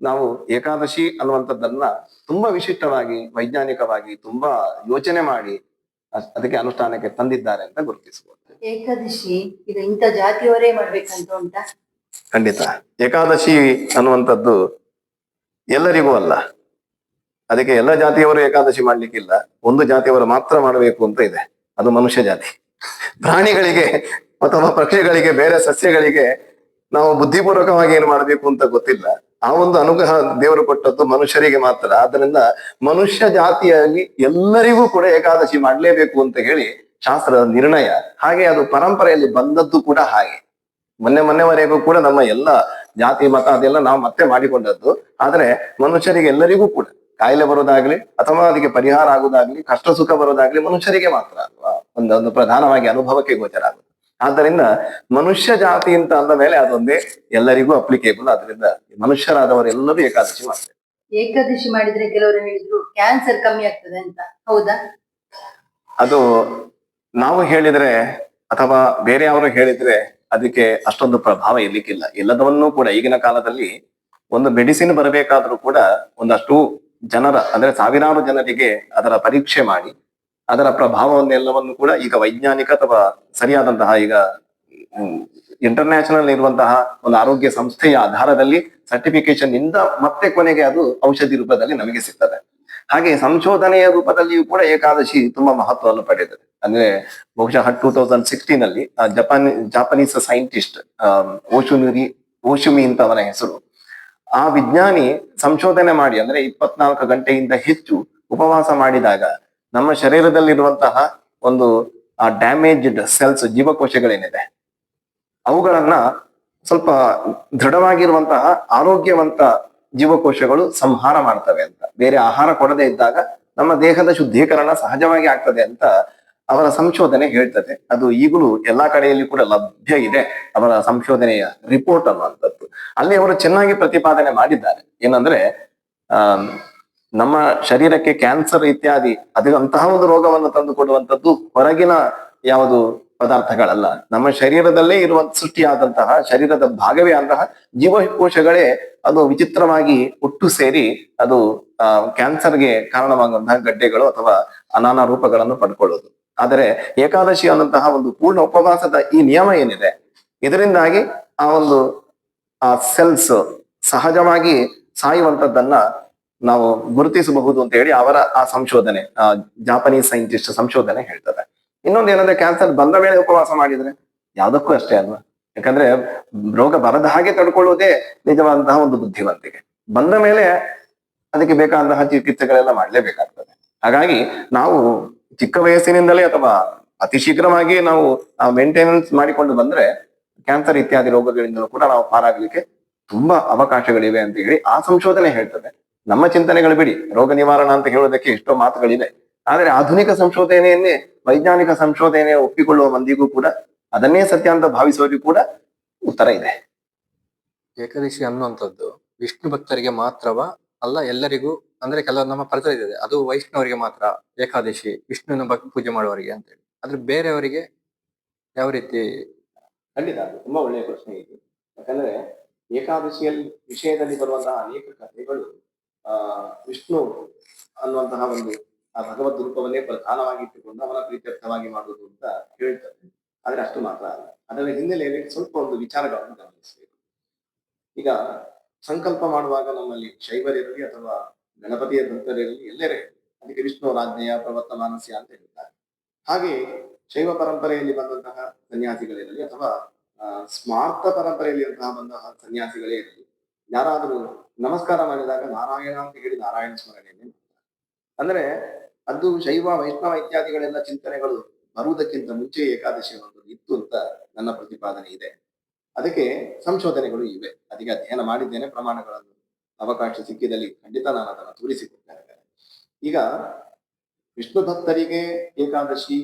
ನಾವು ಏಕಾದಶಿ ಅನ್ನುವಂಥದ್ದನ್ನ ತುಂಬಾ ವಿಶಿಷ್ಟವಾಗಿ, ವೈಜ್ಞಾನಿಕವಾಗಿ ತುಂಬಾ ಯೋಚನೆ ಮಾಡಿ ಅದಕ್ಕೆ ಅನುಷ್ಠಾನಕ್ಕೆ ತಂದಿದ್ದಾರೆ ಅಂತ ಗುರುತಿಸಬಹುದು ಏಕಾದಶಿ ಇದು ಇಂಥ ಜಾತಿಯವರೇ ಮಾಡ್ಬೇಕಂತ ಉಂಟಾ? ಖಂಡಿತ. ಏಕಾದಶಿ ಅನ್ನುವಂಥದ್ದು ಎಲ್ಲರಿಗೂ ಅಲ್ಲ. ಅದಕ್ಕೆ ಎಲ್ಲ ಜಾತಿಯವರು ಏಕಾದಶಿ ಮಾಡ್ಲಿಕ್ಕಿಲ್ಲ. ಒಂದು ಜಾತಿಯವರು ಮಾತ್ರ ಮಾಡಬೇಕು ಅಂತ ಇದೆ. ಅದು ಮನುಷ್ಯ ಜಾತಿ. ಪ್ರಾಣಿಗಳಿಗೆ ಅಥವಾ ಪಕ್ಷಿಗಳಿಗೆ, ಬೇರೆ ಸಸ್ಯಗಳಿಗೆ ನಾವು ಬುದ್ಧಿಪೂರ್ವಕವಾಗಿ ಏನು ಮಾಡಬೇಕು ಅಂತ ಗೊತ್ತಿಲ್ಲ. ಆ ಒಂದು ಅನುಗ್ರಹ ದೇವರು ಕೊಟ್ಟದ್ದು ಮನುಷ್ಯರಿಗೆ ಮಾತ್ರ. ಆದ್ದರಿಂದ ಮನುಷ್ಯ ಜಾತಿಯಾಗಿ ಎಲ್ಲರಿಗೂ ಕೂಡ ಏಕಾದಶಿ ಮಾಡಲೇಬೇಕು ಅಂತ ಹೇಳಿ ಶಾಸ್ತ್ರದ ನಿರ್ಣಯ. ಹಾಗೆ ಅದು ಪರಂಪರೆಯಲ್ಲಿ ಬಂದದ್ದು ಕೂಡ ಹಾಗೆ. ಮೊನ್ನೆ ಮೊನ್ನೆವರೆಗೂ ಕೂಡ ನಮ್ಮ ಎಲ್ಲ ಜಾತಿ ಮತ ಅದೆಲ್ಲ ನಾವು ಮತ್ತೆ ಮಾಡಿಕೊಂಡದ್ದು. ಆದ್ರೆ ಮನುಷ್ಯರಿಗೆ ಎಲ್ಲರಿಗೂ ಕೂಡ ಕಾಯಿಲೆ ಬರೋದಾಗ್ಲಿ ಅಥವಾ ಅದಕ್ಕೆ ಪರಿಹಾರ ಆಗುದಾಗ್ಲಿ ಕಷ್ಟ ಸುಖ ಬರೋದಾಗ್ಲಿ ಮನುಷ್ಯರಿಗೆ ಮಾತ್ರ ಅಲ್ವಾ? ಒಂದು ಒಂದು ಪ್ರಧಾನವಾಗಿ ಅನುಭವಕ್ಕೆ ಗೋಚರ ಆಗುತ್ತೆ ಆದ್ದರಿಂದ ಮನುಷ್ಯ ಜಾತಿ ಅಂತ ಅಂದ ಮೇಲೆ ಅದೊಂದೇ ಎಲ್ಲರಿಗೂ ಅಪ್ಲಿಕೇಬಲ್ ಅದರಿಂದ ಮನುಷ್ಯರಾದವರೆಲ್ಲರೂ ಏಕಾದಶಿ ಮಾಡ್ತಾರೆ. ಏಕಾದಶಿ ಮಾಡಿದ್ರೆ ಕೆಲವರು ಹೇಳಿದ್ರು ಕ್ಯಾನ್ಸರ್ ಕಮ್ಮಿ ಆಗ್ತದೆ ಅಂತ. ಹೌದಾ? ಅದು ನಾವು ಹೇಳಿದ್ರೆ ಅಥವಾ ಬೇರೆಯವರು ಹೇಳಿದ್ರೆ ಅದಕ್ಕೆ ಅಷ್ಟೊಂದು ಪ್ರಭಾವ ಇರ್ಲಿಕ್ಕಿಲ್ಲ. ಎಲ್ಲದನ್ನೂ ಕೂಡ ಈಗಿನ ಕಾಲದಲ್ಲಿ ಒಂದು ಮೆಡಿಸಿನ್ ಬರಬೇಕಾದ್ರೂ ಕೂಡ ಒಂದಷ್ಟು ಜನರ, ಅಂದ್ರೆ ಸಾವಿರಾರು ಜನರಿಗೆ ಅದರ ಪರೀಕ್ಷೆ ಮಾಡಿ, ಅದರ ಪ್ರಭಾವವನ್ನೆಲ್ಲವನ್ನು ಕೂಡ ಈಗ ವೈಜ್ಞಾನಿಕ ಅಥವಾ ಸರಿಯಾದಂತಹ ಈಗ ಇಂಟರ್ನ್ಯಾಷನಲ್ ಇರುವಂತಹ ಒಂದು ಆರೋಗ್ಯ ಸಂಸ್ಥೆಯ ಆಧಾರದಲ್ಲಿ ಸರ್ಟಿಫಿಕೇಶನ್ ಇಂದ ಮತ್ತೆ ಕೊನೆಗೆ ಅದು ಔಷಧಿ ರೂಪದಲ್ಲಿ ನಮಗೆ ಸಿಗ್ತದೆ. ಹಾಗೆ ಸಂಶೋಧನೆಯ ರೂಪದಲ್ಲಿಯೂ ಕೂಡ ಏಕಾದಶಿ ತುಂಬಾ ಮಹತ್ವವನ್ನು ಪಡೆದಿದೆ. ಅಂದ್ರೆ ಬಹುಶಃ ಟೂ ತೌಸಂಡ್ ಸಿಕ್ಸ್ಟೀನ್ ಅಲ್ಲಿ ಜಪಾನ್ ಜಪಾನಿ ಜಾಪನೀಸ್ ಸೈಂಟಿಸ್ಟ್ ಓಶುಮಿರಿ ಓಶುಮಿ ಅಂತ ಅವನ ಹೆಸರು. ಆ ವಿಜ್ಞಾನಿ ಸಂಶೋಧನೆ ಮಾಡಿ, ಅಂದ್ರೆ ಇಪ್ಪತ್ನಾಲ್ಕು ಗಂಟೆಯಿಂದ ಹೆಚ್ಚು ಉಪವಾಸ ಮಾಡಿದಾಗ ನಮ್ಮ ಶರೀರದಲ್ಲಿರುವಂತಹ ಒಂದು, ಆ ಡ್ಯಾಮೇಜ್ಡ್ ಸೆಲ್ಸ್ ಜೀವಕೋಶಗಳೇನಿದೆ, ಅವುಗಳನ್ನ ಸ್ವಲ್ಪ ದೃಢವಾಗಿರುವಂತಹ ಆರೋಗ್ಯವಂತ ಜೀವಕೋಶಗಳು ಸಂಹಾರ ಮಾಡ್ತವೆ ಅಂತ. ಬೇರೆ ಆಹಾರ ಕೊಡದೇ ಇದ್ದಾಗ ನಮ್ಮ ದೇಹದ ಶುದ್ಧೀಕರಣ ಸಹಜವಾಗಿ ಆಗ್ತದೆ ಅಂತ ಅವರ ಸಂಶೋಧನೆ ಹೇಳ್ತದೆ. ಅದು ಈಗಲೂ ಎಲ್ಲಾ ಕಡೆಯಲ್ಲಿ ಕೂಡ ಲಭ್ಯ ಇದೆ ಅವರ ಸಂಶೋಧನೆಯ ರಿಪೋರ್ಟ್ ಅನ್ನುವಂಥದ್ದು. ಅಲ್ಲಿ ಅವರು ಚೆನ್ನಾಗಿ ಪ್ರತಿಪಾದನೆ ಮಾಡಿದ್ದಾರೆ. ಏನಂದ್ರೆ, ಆ, ನಮ್ಮ ಶರೀರಕ್ಕೆ ಕ್ಯಾನ್ಸರ್ ಇತ್ಯಾದಿ ಅದು ಅಂತಹ ಒಂದು ರೋಗವನ್ನು ತಂದು ಕೊಡುವಂಥದ್ದು ಹೊರಗಿನ ಯಾವುದು ಪದಾರ್ಥಗಳಲ್ಲ. ನಮ್ಮ ಶರೀರದಲ್ಲೇ ಇರುವ ಸೃಷ್ಟಿಯಾದಂತಹ ಶರೀರದ ಭಾಗವೇ ಅಂತಹ ಜೀವಕೋಶಗಳೇ ಅದು ವಿಚಿತ್ರವಾಗಿ ಒಟ್ಟು ಸೇರಿ ಅದು, ಆ, ಕ್ಯಾನ್ಸರ್ಗೆ ಕಾರಣವಾಗುವಂತಹ ಗಡ್ಡೆಗಳು ಅಥವಾ ಅನಾನ ರೂಪಗಳನ್ನು ಪಡ್ಕೊಳ್ಳೋದು. ಆದರೆ ಏಕಾದಶಿ ಅನ್ನಂತಹ ಒಂದು ಪೂರ್ಣ ಉಪವಾಸದ ಈ ನಿಯಮ ಏನಿದೆ? ಇದರಿಂದಾಗಿ ಆ ಒಂದು, ಆ ಸೆಲ್ಸ್ ಸಹಜವಾಗಿ ಸಾಯುವಂತದ್ದನ್ನ ನಾವು ಗುರುತಿಸಬಹುದು ಅಂತ ಹೇಳಿ ಅವರ ಆ ಸಂಶೋಧನೆ ಜಾಪನೀಸ್ ಸೈಂಟಿಸ್ಟ್ ಸಂಶೋಧನೆ ಹೇಳ್ತದೆ ಇನ್ನೊಂದು ಏನಂದ್ರೆ ಕ್ಯಾನ್ಸರ್ ಬಂದ ಮೇಲೆ ಉಪವಾಸ ಮಾಡಿದ್ರೆ? ಯಾವುದಕ್ಕೂ ಅಷ್ಟೇ ಅಲ್ವಾ? ಯಾಕಂದ್ರೆ ರೋಗ ಬರದ ಹಾಗೆ ತಡ್ಕೊಳ್ಳುವುದೇ ನಿಜವಾದಂತಹ ಒಂದು ಬುದ್ಧಿವಂತಿಕೆ. ಬಂದ ಮೇಲೆ ಅದಕ್ಕೆ ಬೇಕಾದಂತಹ ಚಿಕಿತ್ಸೆಗಳೆಲ್ಲ ಮಾಡಲೇಬೇಕಾಗ್ತದೆ. ಹಾಗಾಗಿ ನಾವು ಚಿಕ್ಕ ವಯಸ್ಸಿನಿಂದಲೇ ಅಥವಾ ಅತಿ ಶೀಘ್ರವಾಗಿ ನಾವು ಮೇಂಟೆನೆನ್ಸ್ ಮಾಡಿಕೊಂಡು ಬಂದ್ರೆ ಕ್ಯಾನ್ಸರ್ ಇತ್ಯಾದಿ ರೋಗಗಳಿಂದಲೂ ಕೂಡ ನಾವು ಪಾರಾಗಲಿಕ್ಕೆ ತುಂಬಾ ಅವಕಾಶಗಳಿವೆ ಅಂತ ಹೇಳಿ ಆ ಸಂಶೋಧನೆ ಹೇಳ್ತದೆ. ನಮ್ಮ ಚಿಂತನೆಗಳು ಬಿಡಿ. ರೋಗ ನಿವಾರಣ ಅಂತ ಹೇಳೋದಕ್ಕೆ ಎಷ್ಟೋ ಮಾತುಗಳಿವೆ. ಆದರೆ ಆಧುನಿಕ ಸಂಶೋಧನೆಯನ್ನೇ, ವೈಜ್ಞಾನಿಕ ಸಂಶೋಧನೆ ಒಪ್ಪಿಕೊಳ್ಳುವ ಮಂದಿಗೂ ಕೂಡ ಅದನ್ನೇ ಸತ್ಯ ಅಂತ ಭಾವಿಸೋರಿಗೂ ಕೂಡ ಉತ್ತರ ಇದೆ. ಏಕಾದಶಿ ಅನ್ನುವಂಥದ್ದು ವಿಷ್ಣು ಭಕ್ತರಿಗೆ ಮಾತ್ರವ ಅಲ್ಲ ಎಲ್ಲರಿಗೂ ಅಂದ್ರೆ ಕೆಲವು ನಮ್ಮ ಪರಿಸರ ಇದೆ ಅದು ವೈಷ್ಣವರಿಗೆ ಮಾತ್ರ ಏಕಾದಶಿ ವಿಷ್ಣುವಿನ ಭಕ್ ಪೂಜೆ ಮಾಡುವವರಿಗೆ ಅಂತ ಹೇಳಿ. ಆದ್ರೆ ಬೇರೆಯವರಿಗೆ ಯಾವ ರೀತಿ? ಖಂಡಿತ ತುಂಬಾ ಒಳ್ಳೆಯ ಪ್ರಶ್ನೆ ಇದು. ಯಾಕಂದ್ರೆ ಏಕಾದಶಿಯಲ್ಲಿ ವಿಷಯದಲ್ಲಿ ಬರುವಂತಹ ಅನೇಕ ಕಥೆಗಳು ಆ ವಿಷ್ಣು ಅನ್ನುವಂತಹ ಒಂದು ಆ ಭಗವದ್ ರೂಪವನ್ನೇ ಪ್ರಧಾನವಾಗಿ ಇಟ್ಟುಕೊಂಡು ಅವನ ಪ್ರೀತ್ಯರ್ಥವಾಗಿ ಮಾಡುವುದು ಅಂತ ಹೇಳ್ತಾರೆ. ಆದ್ರೆ ಅಷ್ಟು ಮಾತ್ರ ಅಲ್ಲ. ಅದರ ಹಿನ್ನೆಲೆಯಲ್ಲಿ ಸ್ವಲ್ಪ ಒಂದು ವಿಚಾರಗಳನ್ನು ಗಮನಿಸಬೇಕು ಈಗ ಸಂಕಲ್ಪ ಮಾಡುವಾಗ ನಮ್ಮಲ್ಲಿ ಶೈವರಿರಲಿ ಅಥವಾ ಗಣಪತಿಯ ಭಕ್ತರಿರಲಿ ಎಲ್ಲರೇ ಅದಕ್ಕೆ ವಿಷ್ಣು ರಾಜ್ಞೆಯ ಪ್ರವರ್ತ ಮಾನಸ್ಯ ಅಂತ ಹೇಳ್ತಾರೆ ಹಾಗೆ ಶೈವ ಪರಂಪರೆಯಲ್ಲಿ ಬಂದಂತಹ ಸನ್ಯಾಸಿಗಳಿರಲಿ ಅಥವಾ ಸ್ಮಾರ್ಥ ಪರಂಪರೆಯಲ್ಲಿರುವಂತಹ ಬಂತಹ ಸನ್ಯಾಸಿಗಳೇ ಇರಲಿ, ಯಾರಾದರೂ ನಮಸ್ಕಾರ ಮಾಡಿದಾಗ ನಾರಾಯಣ ಅಂತ ಹೇಳಿ ನಾರಾಯಣ ಸ್ಮರಣೆಯನ್ನೇ ಮಾಡ್ತಾರೆ ಅಂದ್ರೆ ಅದು ಶೈವ, ವೈಷ್ಣವ ಇತ್ಯಾದಿಗಳೆಲ್ಲ ಚಿಂತನೆಗಳು ಬರುವುದಕ್ಕಿಂತ ಮುಂಚೆ ಏಕಾದಶಿ ಒಂದು ಇತ್ತು ಅಂತ ನನ್ನ ಪ್ರತಿಪಾದನೆ ಇದೆ. ಅದಕ್ಕೆ ಸಂಶೋಧನೆಗಳು ಇವೆ. ಅದಕ್ಕೆ ಅಧ್ಯಯನ ಮಾಡಿದ್ದೇನೆ, ಪ್ರಮಾಣಗಳನ್ನು ಅವಕಾಶ ಸಿಕ್ಕಿದಲ್ಲಿ ಖಂಡಿತ ನಾನು ಅದನ್ನು ತೋರಿಸಿಕೊಡ್ತೇನೆ. ಈಗ ವಿಷ್ಣು ಭಕ್ತರಿಗೆ ಏಕಾದಶಿ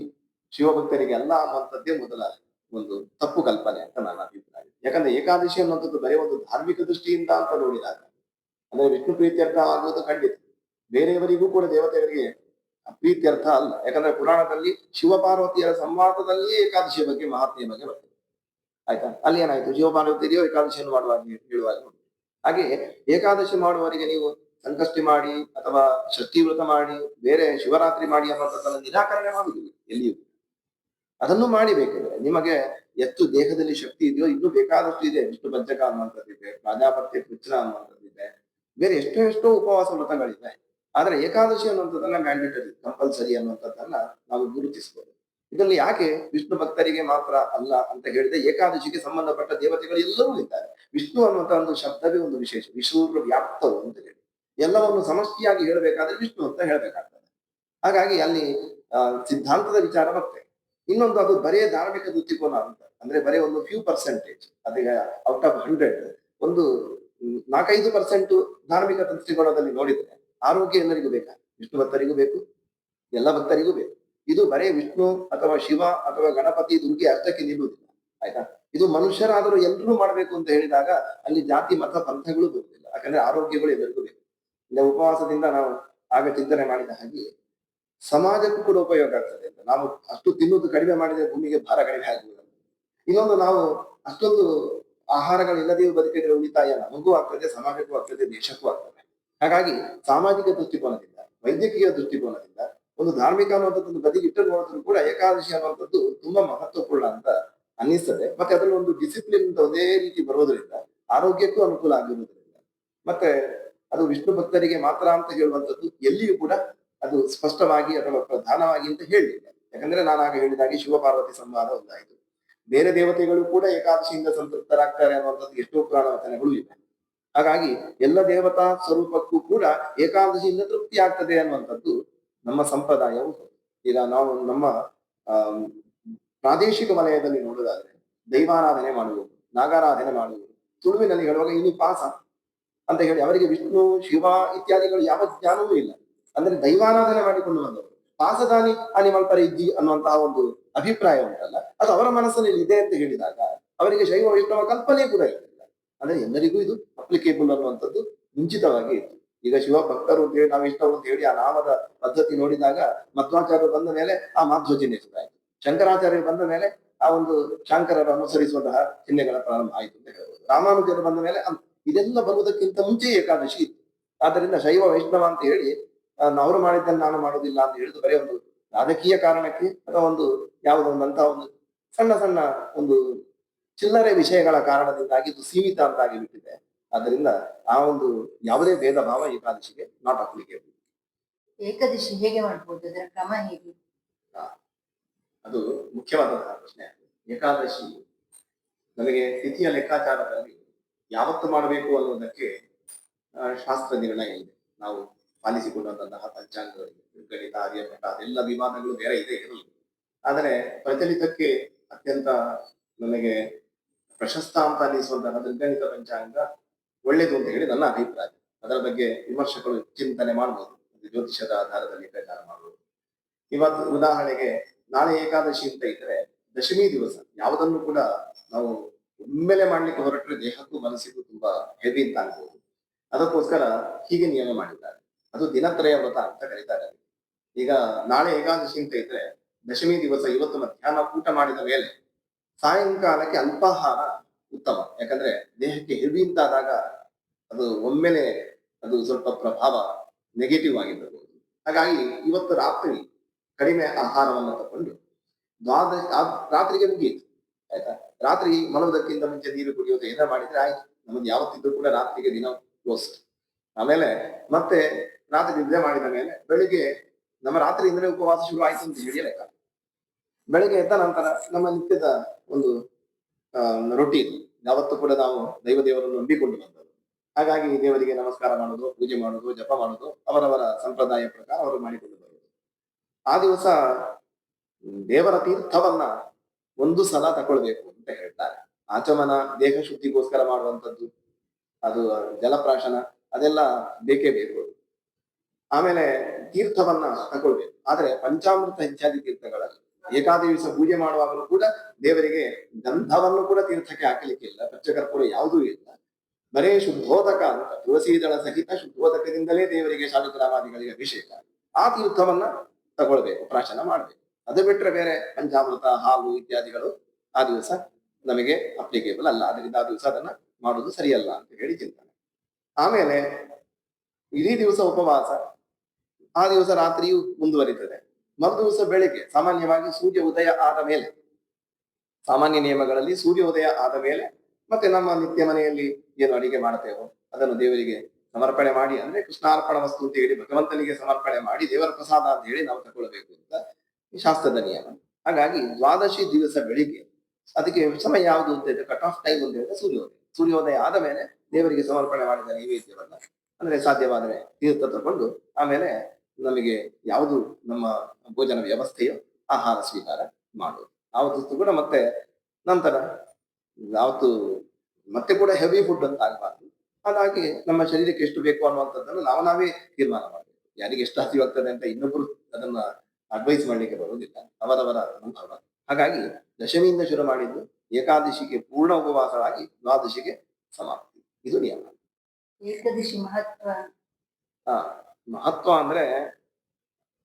ಶಿವಭಕ್ತರಿಗೆ ಅಲ್ಲ ಅನ್ನುವಂಥದ್ದೇ ಮೊದಲ ಒಂದು ತಪ್ಪು ಕಲ್ಪನೆ ಅಂತ ನನ್ನ ಅಭಿಪ್ರಾಯ. ಯಾಕಂದ್ರೆ ಏಕಾದಶಿ ಅನ್ನುವಂಥದ್ದು ಬರೀ ಒಂದು ಧಾರ್ಮಿಕ ದೃಷ್ಟಿಯಿಂದ ಅಂತ ನೋಡಿದಾಗ, ಅಂದ್ರೆ ವಿಷ್ಣು ಪ್ರೀತ್ಯರ್ಥ ಆಗುವುದು ಖಂಡಿತ. ಬೇರೆಯವರಿಗೂ ಕೂಡ ದೇವತೆಗಳಿಗೆ ಪ್ರೀತ್ಯರ್ಥ ಅಲ್ಲ. ಯಾಕಂದ್ರೆ ಪುರಾಣದಲ್ಲಿ ಶಿವಪಾರ್ವತಿಯರ ಸಂವಾದದಲ್ಲಿ ಏಕಾದಶಿಯ ಬಗ್ಗೆ ಮಹಾತ್ಮೆಯ ಬಗ್ಗೆ ಬರ್ತದೆ. ಆಯ್ತಾ? ಅಲ್ಲಿ ಏನಾಯ್ತು? ಶಿವಪಾರ್ವತಿಯರಿಯೋ ಏಕಾದಶಿಯನ್ನು ಮಾಡುವಾಗ ಹೇಳುವಾಗ. ಹಾಗೆ ಏಕಾದಶಿ ಮಾಡುವವರಿಗೆ ನೀವು ಸಂಕಷ್ಟಿ ಮಾಡಿ ಅಥವಾ ಷಷ್ಠಿ ವ್ರತ ಮಾಡಿ, ಬೇರೆ ಶಿವರಾತ್ರಿ ಮಾಡಿ ಅನ್ನೋದನ್ನ ನಿರಾಕರಣೆ ಮಾಡುವುದಿಲ್ಲ ಎಲ್ಲಿಯೂ. ಅದನ್ನು ಮಾಡಿ ಬೇಕಾದ್ರೆ ನಿಮಗೆ ಎಷ್ಟು ದೇಹದಲ್ಲಿ ಶಕ್ತಿ ಇದೆಯೋ, ಇನ್ನೂ ಬೇಕಾದಷ್ಟು ಇದೆ. ವಿಷ್ಣು ಪಂಚಕ ಅನ್ನುವಂಥದ್ದಿದೆ, ಪ್ರಾಜಾಪತ್ಯ ಅನ್ನುವಂಥದ್ದು ಅನ್ನುವಂಥದ್ದಿದೆ. ಬೇರೆ ಎಷ್ಟೋ ಎಷ್ಟೋ ಉಪವಾಸ ವ್ರತಗಳಿವೆ ಆದ್ರೆ ಏಕಾದಶಿ ಅನ್ನುವಂಥದ್ದನ್ನ ಮ್ಯಾಂಡೇಟರಿ ಕಂಪಲ್ಸರಿ ಅನ್ನುವಂಥದ್ದನ್ನ ನಾವು ಗುರುತಿಸಬಹುದು ಇದನ್ನು ಯಾಕೆ ವಿಷ್ಣು ಭಕ್ತರಿಗೆ ಮಾತ್ರ ಅಲ್ಲ ಅಂತ ಹೇಳಿದ್ರೆ ಏಕಾದಶಿಗೆ ಸಂಬಂಧಪಟ್ಟ ದೇವತೆಗಳು ಎಲ್ಲರೂ ಇದ್ದಾರೆ. ವಿಷ್ಣು ಅನ್ನುವಂತ ಒಂದು ಶಬ್ದವೇ ಒಂದು ವಿಶೇಷ ವಿಷ್ಣು ವ್ಯಾಪ್ತವು ಅಂತ ಹೇಳಿ. ಎಲ್ಲವನ್ನು ಸಮಷ್ಟಿಯಾಗಿ ಹೇಳಬೇಕಾದ್ರೆ ವಿಷ್ಣು ಅಂತ ಹೇಳಬೇಕಾಗ್ತದೆ. ಹಾಗಾಗಿ ಅಲ್ಲಿ ಸಿದ್ಧಾಂತದ ವಿಚಾರ ಮತ್ತೆ. ಇನ್ನೊಂದು ಅದು ಬರೇ ಧಾರ್ಮಿಕ ದೃಷ್ಟಿಕೋನ ಅಂತ. ಅಂದ್ರೆ ಬರೇ ಒಂದು ಫ್ಯೂ ಪರ್ಸೆಂಟೇಜ್ ಅದೇ ಔಟ್ ಆಫ್ ಹಂಡ್ರೆಡ್ ಒಂದು ನಾಲ್ಕೈದು ಪರ್ಸೆಂಟ್ ಧಾರ್ಮಿಕ ದೃಷ್ಟಿಕೋನದಲ್ಲಿ ನೋಡಿದ್ರೆ ಆರೋಗ್ಯ ಎಲ್ಲರಿಗೂ ಬೇಕಾ? ವಿಷ್ಣು ಭಕ್ತರಿಗೂ ಬೇಕು, ಎಲ್ಲ ಭಕ್ತರಿಗೂ ಬೇಕು. ಇದು ಬರೇ ವಿಷ್ಣು ಅಥವಾ ಶಿವ ಅಥವಾ ಗಣಪತಿ ದುರ್ಗೆ ಅಷ್ಟಕ್ಕೆ ನಿಲ್ಲುವುದಿಲ್ಲ. ಆಯ್ತಾ? ಇದು ಮನುಷ್ಯರಾದರೂ ಎಲ್ಲರೂ ಮಾಡಬೇಕು ಅಂತ ಹೇಳಿದಾಗ ಅಲ್ಲಿ ಜಾತಿ, ಮತ, ಪಂಥಗಳು ಬರುವುದಿಲ್ಲ. ಯಾಕಂದ್ರೆ ಆರೋಗ್ಯಗಳು ಎಲ್ಲರಿಗೂ ಬೇಕು. ಇಲ್ಲ ಉಪವಾಸದಿಂದ ನಾವು ಆಗ ಚಿಂತನೆ ಮಾಡಿದ ಹಾಗೆ ಸಮಾಜಕ್ಕೂ ಕೂಡ ಉಪಯೋಗ ಆಗ್ತದೆ ಅಂತ. ನಾವು ಅಷ್ಟು ತಿನ್ನುವುದು ಕಡಿಮೆ ಮಾಡಿದ್ರೆ ಭೂಮಿಗೆ ಭಾರ ಕಡಿಮೆ ಆಗುವುದು ಇನ್ನೊಂದು ನಾವು ಅಷ್ಟೊಂದು ಆಹಾರಗಳಿಲ್ಲದೆಯೂ ಬದುಕಿದ್ರೆ ಉಳಿತಾಯ ನಮಗೂ ಆಗ್ತದೆ, ಸಮಾಜಕ್ಕೂ ಆಗ್ತದೆ, ದೇಶಕ್ಕೂ ಆಗ್ತದೆ. ಹಾಗಾಗಿ ಸಾಮಾಜಿಕ ದೃಷ್ಟಿಕೋನದಿಂದ, ವೈದ್ಯಕೀಯ ದೃಷ್ಟಿಕೋನದಿಂದ, ಒಂದು ಧಾರ್ಮಿಕ ಅನ್ನುವಂಥದ್ದು ಬದಿಗೆ ಇಟ್ಟು ನೋಡಿದ್ರು ಕೂಡ ಏಕಾದಶಿ ಅನ್ನುವಂಥದ್ದು ತುಂಬಾ ಮಹತ್ವಪೂರ್ಣ ಅಂತ ಅನ್ನಿಸ್ತದೆ. ಮತ್ತೆ ಅದರಲ್ಲಿ ಒಂದು ಡಿಸಿಪ್ಲಿನ್ ಒಂದೇ ರೀತಿ ಬರೋದ್ರಿಂದ ಆರೋಗ್ಯಕ್ಕೂ ಅನುಕೂಲ ಆಗಿರುವುದರಿಂದ ಮತ್ತೆ ಅದು ವಿಷ್ಣು ಭಕ್ತರಿಗೆ ಮಾತ್ರ ಅಂತ ಹೇಳುವಂಥದ್ದು ಎಲ್ಲಿಯೂ ಕೂಡ ಅದು ಸ್ಪಷ್ಟವಾಗಿ ಅಥವಾ ಪ್ರಧಾನವಾಗಿ ಅಂತ ಹೇಳಲಿಲ್ಲ. ಯಾಕಂದ್ರೆ ನಾನಾಗ ಹೇಳಿದಾಗೆ ಶಿವ ಪಾರ್ವತಿ ಸಂವಾದ ಒಂದಾಯಿತು. ಬೇರೆ ದೇವತೆಗಳು ಕೂಡ ಏಕಾದಶಿಯಿಂದ ಸಂತೃಪ್ತರಾಗ್ತಾರೆ ಅನ್ನುವಂಥದ್ದು ಎಷ್ಟೋ ಪುರಾಣ ವಚನಗಳು ಇವೆ. ಹಾಗಾಗಿ ಎಲ್ಲ ದೇವತಾ ಸ್ವರೂಪಕ್ಕೂ ಕೂಡ ಏಕಾದಶಿಯಿಂದ ತೃಪ್ತಿ ಆಗ್ತದೆ ಅನ್ನುವಂಥದ್ದು ನಮ್ಮ ಸಂಪ್ರದಾಯವು. ಈಗ ನಾವು ನಮ್ಮ ಪ್ರಾದೇಶಿಕ ವಲಯದಲ್ಲಿ ನೋಡುವುದಾದ್ರೆ ದೈವಾರಾಧನೆ ಮಾಡುವುದು, ನಾಗಾರಾಧನೆ ಮಾಡುವುದು, ತುಳುವಿನಲ್ಲಿ ಹೇಳುವಾಗ ಇನ್ನು ಪಾಸ ಅಂತ ಹೇಳಿ ಅವರಿಗೆ ವಿಷ್ಣು, ಶಿವ ಇತ್ಯಾದಿಗಳು ಯಾವ ಜ್ಞಾನವೂ ಇಲ್ಲ. ಅಂದ್ರೆ ದೈವಾರಾಧನೆ ಮಾಡಿಕೊಂಡು ಬಂದವರು. ಪಾಸದಾನಿ ಅನಿಮಲ್ ಇದ್ದಿ ಅನ್ನುವಂತಹ ಒಂದು ಅಭಿಪ್ರಾಯ ಉಂಟಲ್ಲ. ಅದು ಅವರ ಮನಸ್ಸಿನಲ್ಲಿ ಇದೆ ಅಂತ ಹೇಳಿದಾಗ ಅವರಿಗೆ ಶೈವ, ವೈಷ್ಣವ ಕಲ್ಪನೆ ಕೂಡ ಇರಲಿಲ್ಲ ಅಂದ್ರೆ ಎಲ್ಲರಿಗೂ ಇದು ಅಪ್ಲಿಕೇಬಲ್ ಅನ್ನುವಂಥದ್ದು ಮುಂಚಿತವಾಗಿ ಇತ್ತು. ಈಗ ಶಿವ ಭಕ್ತರು ಅಂತ ಹೇಳಿ ನಾವು ಇಷ್ಟರು ಹೇಳಿ ಆ ನಾಮದ ಪದ್ಧತಿ ನೋಡಿದಾಗ ಮಧ್ವಾಚಾರ್ಯರು ಬಂದ ಮೇಲೆ ಆ ಮಾಧ್ವಚಿಹ್ನೆ ಶುರುವಾಯಿತು ಶಂಕರಾಚಾರ್ಯರು ಬಂದ ಮೇಲೆ ಆ ಒಂದು ಶಂಕರರು ಅನುಸರಿಸುವಂತಹ ಚಿಹ್ನೆಗಳ ಪ್ರಾರಂಭ ಆಯಿತು ಅಂತ ಹೇಳ್ಬೋದು. ರಾಮಾನುಜರು ಬಂದ ಮೇಲೆ ಇದೆಲ್ಲ ಬರುವುದಕ್ಕಿಂತ ಮುಂಚೆ ಏಕಾದಶಿ ಇತ್ತು. ಆದ್ದರಿಂದ ಶೈವ ವೈಷ್ಣವ ಅಂತ ಹೇಳಿ ಅವರು ಮಾಡಿದ್ದನ್ನು ನಾನು ಮಾಡೋದಿಲ್ಲ ಅಂತ ಹೇಳಿದ್ರು ಬರೀ ಒಂದು ರಾಜಕೀಯ ಕಾರಣಕ್ಕೆ ಅಥವಾ ಒಂದು ಯಾವುದೋ ಒಂದು ಅಂತ ಒಂದು ಸಣ್ಣ ಸಣ್ಣ ಒಂದು ಚಿಲ್ಲರೆ ವಿಷಯಗಳ ಕಾರಣದಿಂದಾಗಿ ಇದು ಸೀಮಿತ ಅಂತ ಆಗಿಬಿಟ್ಟಿದೆ ಆದ್ದರಿಂದ ಆ ಒಂದು ಯಾವುದೇ ಭೇದ ಭಾವ ಏಕಾದಶಿಗೆ ನಾಟ್ ಅಪ್ಲಿಕೇಬಲ್ ಏಕಾದಶಿ ಹೇಗೆ ಮಾಡಬಹುದು ಅದರ ಕ್ರಮ ಹೇಗೆ? ಅದು ಮುಖ್ಯವಾದಂತಹ ಪ್ರಶ್ನೆ. ಏಕಾದಶಿ. ನಮಗೆ ತಿಥಿಯ ಲೆಕ್ಕಾಚಾರದಲ್ಲಿ ಯಾವತ್ತು ಮಾಡಬೇಕು ಅನ್ನೋದಕ್ಕೆ ಶಾಸ್ತ್ರ ನಿರ್ಣಯ ಇದೆ. ನಾವು ಪಾಲಿಸಿಕೊಂಡಂತಹ ಪಂಚಾಂಗಗಳಿವೆ ಗಣಿತ ಆರ್ಯಭಟ ಅದೆಲ್ಲ ವಿವಾದಗಳು ಬೇರೆ ಇದೆ ಇರಲಿ. ಆದರೆ ಪ್ರಚಲಿತಕ್ಕೆ ಅತ್ಯಂತ ನನಗೆ ಪ್ರಶಸ್ತ ಅಂತ ಅನ್ನಿಸುವಂತಹ ನಿರ್ಗಣಿತ ಪಂಚಾಂಗ ಒಳ್ಳೇದು ಅಂತ ಹೇಳಿ ನನ್ನ ಅಭಿಪ್ರಾಯ. ಅದರ ಬಗ್ಗೆ ವಿಮರ್ಶಕರು ಚಿಂತನೆ ಮಾಡಬಹುದು ಜ್ಯೋತಿಷದ ಆಧಾರದಲ್ಲಿ ಪ್ರಚಾರ ಮಾಡಬಹುದು ಇವತ್ತು ಉದಾಹರಣೆಗೆ ನಾಳೆ ಏಕಾದಶಿ ಅಂತ ಇದ್ರೆ ದಶಮಿ ದಿವಸ, ಯಾವುದನ್ನು ಕೂಡ ನಾವು ಒಮ್ಮೆಲೆ ಮಾಡ್ಲಿಕ್ಕೆ ಹೊರಟ್ರೆ ದೇಹಕ್ಕೂ ಮನಸ್ಸಿಗೂ ತುಂಬಾ ಹೆವಿ ಅಂತ ಅನ್ಬೋದು. ಅದಕ್ಕೋಸ್ಕರ ಹೀಗೆ ನಿಯಮ ಮಾಡಿದ್ದಾರೆ. ಅದು ದಿನತ್ರಯ ವ್ರತ ಅಂತ ಕರೀತಾರೆ. ಈಗ ನಾಳೆ ಏಕಾದಶಿ ಅಂತ ಇದ್ರೆ ದಶಮಿ ದಿವಸ ಇವತ್ತು ಮಧ್ಯಾಹ್ನ ಊಟ ಮಾಡಿದ ಮೇಲೆ ಸಾಯಂಕಾಲಕ್ಕೆ ಅಲ್ಪಾಹಾರ ಉತ್ತಮ. ಯಾಕಂದ್ರೆ ದೇಹಕ್ಕೆ ಹೆವಿ ಅಂತಾದಾಗ ಅದು ಒಮ್ಮೆಲೆ ಅದು ಸ್ವಲ್ಪ ಪ್ರಭಾವ ನೆಗೆಟಿವ್ ಆಗಿರಬಹುದು ಹಾಗಾಗಿ ಇವತ್ತು ರಾತ್ರಿ ಕಡಿಮೆ ಆಹಾರವನ್ನು ತಗೊಂಡು ದ್ವಾದಶ ರಾತ್ರಿಗೆ ಮುಗಿಯಿತು. ಆಯ್ತಾ? ರಾತ್ರಿ ಮಲಗುವುದಕ್ಕಿಂತ ಮುಂಚೆ ನೀರು ಕುಡಿಯೋದು ಏನಾರ ಮಾಡಿದ್ರೆ ಆಯ್ತು. ನಮ್ದು ಯಾವತ್ತಿದ್ರು ಕೂಡ ರಾತ್ರಿಗೆ ದಿನ ಕ್ಲೋಸ್ ಆಮೇಲೆ ಮತ್ತೆ ರಾತ್ರಿ ನಿದ್ರೆ ಮಾಡಿದ ಮೇಲೆ ಬೆಳಿಗ್ಗೆ ನಮ್ಮ ರಾತ್ರಿಯಿಂದಲೇ ಉಪವಾಸ ಶುರು ಆಯ್ತು ಅಂತ ಹೇಳಿ ಲೆಕ್ಕ. ಬೆಳಿಗ್ಗೆ ಎದ್ದ ನಂತರ ನಮ್ಮ ನಿತ್ಯದ ಒಂದು ರೊಟೀನ್ ಯಾವತ್ತೂ ಕೂಡ ನಾವು ದೈವ ದೇವರನ್ನು ನಂಬಿಕೊಂಡು ಬಂದವರು ಹಾಗಾಗಿ ದೇವರಿಗೆ ನಮಸ್ಕಾರ ಮಾಡೋದು ಪೂಜೆ ಮಾಡೋದು ಜಪ ಮಾಡೋದು ಅವರವರ ಸಂಪ್ರದಾಯ ಪ್ರಕಾರ ಅವರು ಮಾಡಿಕೊಂಡು ಬರುವುದು ಆ ದಿವಸ ದೇವರ ತೀರ್ಥವನ್ನ ಒಂದು ಸಲ ತಕೊಳ್ಬೇಕು ಅಂತ ಹೇಳ್ತಾರೆ. ಆಚಮನ, ದೇಹ ಶುದ್ಧಿಗೋಸ್ಕರ ಮಾಡುವಂತದ್ದು ಅದು ಜಲಪ್ರಾಶನ, ಅದೆಲ್ಲ ಬೇಕೇ ಬೇಕು. ಆಮೇಲೆ ತೀರ್ಥವನ್ನ ತಗೊಳ್ಬೇಕು. ಆದ್ರೆ ಪಂಚಾಮೃತ ಇತ್ಯಾದಿ ತೀರ್ಥಗಳಲ್ಲಿ ಏಕಾದಶಿ ಪೂಜೆ ಮಾಡುವಾಗಲೂ ಕೂಡ ದೇವರಿಗೆ ಗಂಧವನ್ನು ಕೂಡ ತೀರ್ಥಕ್ಕೆ ಹಾಕಲಿಕ್ಕೆ ಇಲ್ಲ ಪಚ್ಚಕರ್ಪೂರ ಯಾವುದೂ ಇಲ್ಲ. ಬರೇ ಶುದ್ಧೋದಕ ಅಂತ, ತುಳಸಿ ದಳ ಸಹಿತ ಶುದ್ಧೋದಕದಿಂದಲೇ ದೇವರಿಗೆ ಶಾಲುಗ್ರಾಮಾದಿಗಳಿಗೆ ಅಭಿಷೇಕ. ಆ ತೀರ್ಥವನ್ನ ತಗೊಳ್ಬೇಕು, ಪ್ರಾಶನ ಮಾಡ್ಬೇಕು. ಅದು ಬಿಟ್ರೆ ಬೇರೆ ಪಂಚಾಮೃತ, ಹಾಲು ಇತ್ಯಾದಿಗಳು ಆ ದಿವಸ ನಮಗೆ ಅಪ್ಲಿಕೇಬಲ್ ಅಲ್ಲ. ಅದರಿಂದ ಆ ದಿವಸ ಅದನ್ನ ಮಾಡುವುದು ಸರಿಯಲ್ಲ ಅಂತ ಹೇಳಿ ಚಿಂತನೆ. ಆಮೇಲೆ ಇಡೀ ದಿವಸ ಉಪವಾಸ. ಆ ದಿವಸ ರಾತ್ರಿಯೂ ಮುಂದುವರಿತದೆ. ಮರು ದಿವಸ ಬೆಳಿಗ್ಗೆ ಸಾಮಾನ್ಯವಾಗಿ ಸೂರ್ಯ ಉದಯ ಆದ ಮೇಲೆ, ಸಾಮಾನ್ಯ ನಿಯಮಗಳಲ್ಲಿ ಸೂರ್ಯ ಉದಯ ಆದ ಮೇಲೆ ಮತ್ತೆ ನಮ್ಮ ನಿತ್ಯ ಮನೆಯಲ್ಲಿ ಏನು ಅಡಿಗೆ ಮಾಡ್ತೇವೋ ಅದನ್ನು ದೇವರಿಗೆ ಸಮರ್ಪಣೆ ಮಾಡಿ, ಅಂದ್ರೆ ಕೃಷ್ಣಾರ್ಪಣ ವಸ್ತು ಅಂತ ಹೇಳಿ ಭಗವಂತನಿಗೆ ಸಮರ್ಪಣೆ ಮಾಡಿ ದೇವರ ಪ್ರಸಾದ ಅಂತ ಹೇಳಿ ನಾವು ತಗೊಳ್ಬೇಕು ಅಂತ ಈ ಶಾಸ್ತ್ರದ ನಿಯಮ. ಹಾಗಾಗಿ ದ್ವಾದಶಿ ದಿವಸ ಬೆಳಿಗ್ಗೆ ಅದಕ್ಕೆ ಸಮಯ ಯಾವುದು ಅಂತ ಹೇಳಿದ್ರೆ ಕಟ್ ಆಫ್ ಟೈಮ್ ಅಂತ ಹೇಳಿದ್ರೆ ಸೂರ್ಯೋದಯ. ಸೂರ್ಯೋದಯ ಆದ ಮೇಲೆ ದೇವರಿಗೆ ಸಮರ್ಪಣೆ ಮಾಡಿದ ನೈವೇದ್ಯವನ್ನ, ಅಂದ್ರೆ ಸಾಧ್ಯವಾದರೆ ತೀರ್ಥ ತಗೊಂಡು ಆಮೇಲೆ ನಮಗೆ ಯಾವುದು ನಮ್ಮ ಭೋಜನ ವ್ಯವಸ್ಥೆಯೋ ಆಹಾರ ಸ್ವೀಕಾರ ಮಾಡೋದು ಆವತ್ತು ಕೂಡ ಮತ್ತೆ ನಂತರ ಯಾವತ್ತು ಮತ್ತೆ ಕೂಡ ಹೆವಿ ಫುಡ್ ಅಂತ ಆಗಬಾರ್ದು. ಹಾಗಾಗಿ ನಮ್ಮ ಶರೀರಕ್ಕೆ ಎಷ್ಟು ಬೇಕು ಅನ್ನುವಂಥದ್ದನ್ನು ನಾವು ನಾವೇ ತೀರ್ಮಾನ ಮಾಡಬೇಕು. ಯಾರಿಗೆ ಎಷ್ಟು ಹಸಿವಾಗ್ತದೆ ಅಂತ ಇನ್ನೊಬ್ರು ಅದನ್ನ ಅಡ್ವೈಸ್ ಮಾಡಲಿಕ್ಕೆ ಬರುವುದಿಲ್ಲ. ಅವರವರ ಅನುಭವ. ಹಾಗಾಗಿ ದಶಮಿಯಿಂದ ಶುರು ಮಾಡಿದ್ದು ಏಕಾದಶಿಗೆ ಪೂರ್ಣ ಉಪವಾಸವಾಗಿ ದ್ವಾದಶಿಗೆ ಸಮಾಪ್ತಿ. ಇದು ನಿಯಮ. ಏಕಾದಶಿ ಮಹತ್ವ. ಆ. ಮಹತ್ವ ಅಂದ್ರೆ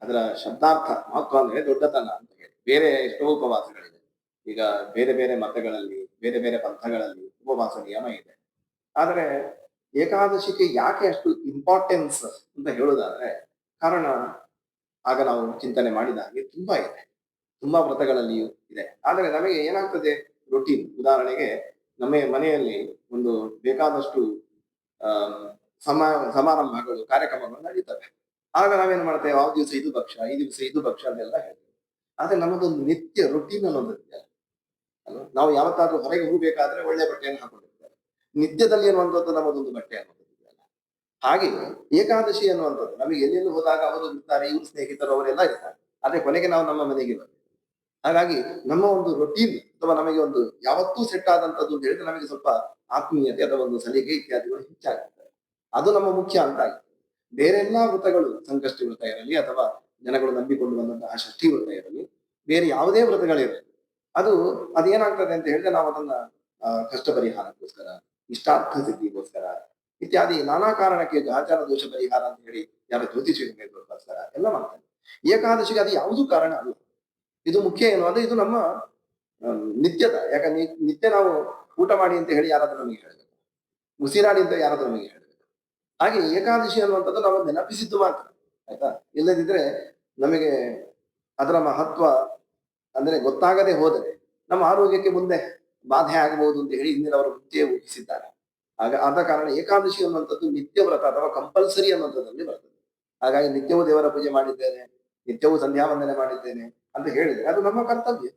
ಅದರ ಶಬ್ದಾರ್ಥ. ಮಹತ್ವ ಅಂದ್ರೆ ದೊಡ್ಡತನ ಅಂತ ಹೇಳಿ. ಬೇರೆ ಎಷ್ಟೋ ಉಪವಾಸಗಳಿದೆ. ಈಗ ಬೇರೆ ಬೇರೆ ಮತಗಳಲ್ಲಿ, ಬೇರೆ ಬೇರೆ ಪಂಥಗಳಲ್ಲಿ ಉಪವಾಸ ನಿಯಮ ಇದೆ. ಆದರೆ ಏಕಾದಶಿಗೆ ಯಾಕೆ ಅಷ್ಟು ಇಂಪಾರ್ಟೆನ್ಸ್ ಅಂತ ಹೇಳುವುದಾದ್ರೆ, ಕಾರಣ ಆಗ ನಾವು ಚಿಂತನೆ ಮಾಡಿದ ಹಾಗೆ ತುಂಬಾ ಇದೆ. ತುಂಬಾ ವ್ರತಗಳಲ್ಲಿಯೂ ಇದೆ. ಆದರೆ ನಮಗೆ ಏನಾಗ್ತದೆ? ರೊಟೀನ್ ಉದಾಹರಣೆಗೆ, ನಮ್ಮ ಮನೆಯಲ್ಲಿ ಒಂದು ಬೇಕಾದಷ್ಟು ಸಮ, ಸಮಾರಂಭಗಳು, ಕಾರ್ಯಕ್ರಮಗಳು ನಡೀತವೆ. ಆಗ ನಾವೇನ್ ಮಾಡ್ತೇವೆ? ಆ ದಿವಸ ಇದು ಭಕ್ಷ ಈ ದಿವಸ ಇದು ಭಕ್ಷ ಅದೆಲ್ಲ ಹೇಳ್ತೇವೆ. ಆದ್ರೆ ನಮ್ಮದೊಂದು ನಿತ್ಯ ರೊಟೀನ್ ಅನ್ನೋದು? ನಾವು ಯಾವತ್ತಾದ್ರೂ ಹೊರಗೆ ಹೋಗ್ಬೇಕಾದ್ರೆ ಒಳ್ಳೆ ಬಟ್ಟೆಯನ್ನು ಹಾಕೊಂಡಿರ್ತೇವೆ ನಿತ್ಯದಲ್ಲಿ ಅನ್ನುವಂಥದ್ದು ನಮ್ಮದೊಂದು ಬಟ್ಟೆ ಅನ್ನೋದು ಹಾಗೆ ಏಕಾದಶಿ ಅನ್ನುವಂಥದ್ದು, ನಮಗೆ ಎಲ್ಲೆಲ್ಲಿ ಹೋದಾಗ ಅವರು ಇರ್ತಾರೆ, ಇವರು ಸ್ನೇಹಿತರು ಅವರೆಲ್ಲ ಇರ್ತಾರೆ. ಆದ್ರೆ ಕೊನೆಗೆ ನಾವು ನಮ್ಮ ಮನೆಗೆ ಬರ್ತೇವೆ. ಹಾಗಾಗಿ ನಮ್ಮ ಒಂದು ರೊಟೀನ್ ಅಥವಾ ನಮಗೆ ಒಂದು ಯಾವತ್ತೂ ಸೆಟ್ ಆದಂತದ್ದು ಅಂತ ಹೇಳಿದ್ರೆ ನಮಗೆ ಸ್ವಲ್ಪ ಆತ್ಮೀಯತೆ ಅಥವಾ ಒಂದು ಸಲಿಗೆ ಇತ್ಯಾದಿಗಳು ಹೆಚ್ಚಾಗುತ್ತೆ. ಅದು ನಮ್ಮ ಮುಖ್ಯ ಅಂತ ಬೇರೆ ಎಲ್ಲಾ ವ್ರತಗಳು ಸಂಕಷ್ಟಿ ವ್ರತ ಇರಲಿ ಅಥವಾ ಜನಗಳು ನಂಬಿಕೊಂಡು ಬಂದಂತಹ ಷಷ್ಠಿ ವ್ರತ ಇರಲಿ, ಬೇರೆ ಯಾವುದೇ ವ್ರತಗಳಿರಲಿ, ಅದು ಅದೇನಾಗ್ತದೆ ಅಂತ ಹೇಳಿದ್ರೆ ನಾವು ಅದನ್ನ ಕಷ್ಟ ಪರಿಹಾರಕ್ಕೋಸ್ಕರ, ಇಷ್ಟಾರ್ಥ ಸಿದ್ಧಿಗೋಸ್ಕರ ಇತ್ಯಾದಿ ನಾನಾ ಕಾರಣಕ್ಕೆ ಆಚಾರ ದೋಷ ಪರಿಹಾರ ಅಂತ ಹೇಳಿ ಯಾರು ಜ್ಯೋತಿಷಿಗೋಸ್ಕರ ಎಲ್ಲ ಮಾಡ್ತಾರೆ. ಏಕಾದಶಿಗೆ ಅದು ಯಾವುದು ಕಾರಣ ಅಲ್ಲ. ಇದು ಮುಖ್ಯ ಏನು ಅಂದ್ರೆ ಇದು ನಮ್ಮ ನಿತ್ಯದ, ಯಾಕಂದ್ರೆ ನಿತ್ಯ ನಾವು ಊಟ ಮಾಡಿ ಅಂತ ಹೇಳಿ ಯಾರಾದ್ರೂ ನಮಗೆ ಹೇಳಬೇಕು. ಉಸಿರಾಡಿ ಅಂತ ಯಾರಾದ್ರೂ ನಮಗೆ ಹಾಗೆ ಏಕಾದಶಿ ಅನ್ನುವಂಥದ್ದು ನಾವು ನೆನಪಿಸಿದ್ದು ಮಾತ್ರ, ಆಯ್ತಾ? ಇಲ್ಲದಿದ್ರೆ ನಮಗೆ ಅದರ ಮಹತ್ವ ಅಂದ್ರೆ ಗೊತ್ತಾಗದೆ ಹೋದರೆ ನಮ್ಮ ಆರೋಗ್ಯಕ್ಕೆ ಮುಂದೆ ಬಾಧೆ ಆಗಬಹುದು ಅಂತ ಹೇಳಿ ಹಿಂದಿನವರು ಮುಂಚೆ ಊಹಿಸಿದ್ದಾರೆ ಆಗ ಆದ ಕಾರಣ ಏಕಾದಶಿ ಅನ್ನುವಂಥದ್ದು ನಿತ್ಯ ವ್ರತ ಅಥವಾ ಕಂಪಲ್ಸರಿ ಅನ್ನುವಂಥದ್ದಲ್ಲಿ ಬರ್ತದೆ. ಹಾಗಾಗಿ ನಿತ್ಯವೂ ದೇವರ ಪೂಜೆ ಮಾಡಿದ್ದೇನೆ, ನಿತ್ಯವೂ ಸಂಧ್ಯಾ ವಂದನೆ ಮಾಡಿದ್ದೇನೆ ಅಂತ ಹೇಳಿದ್ರೆ ಅದು ನಮ್ಮ ಕರ್ತವ್ಯ.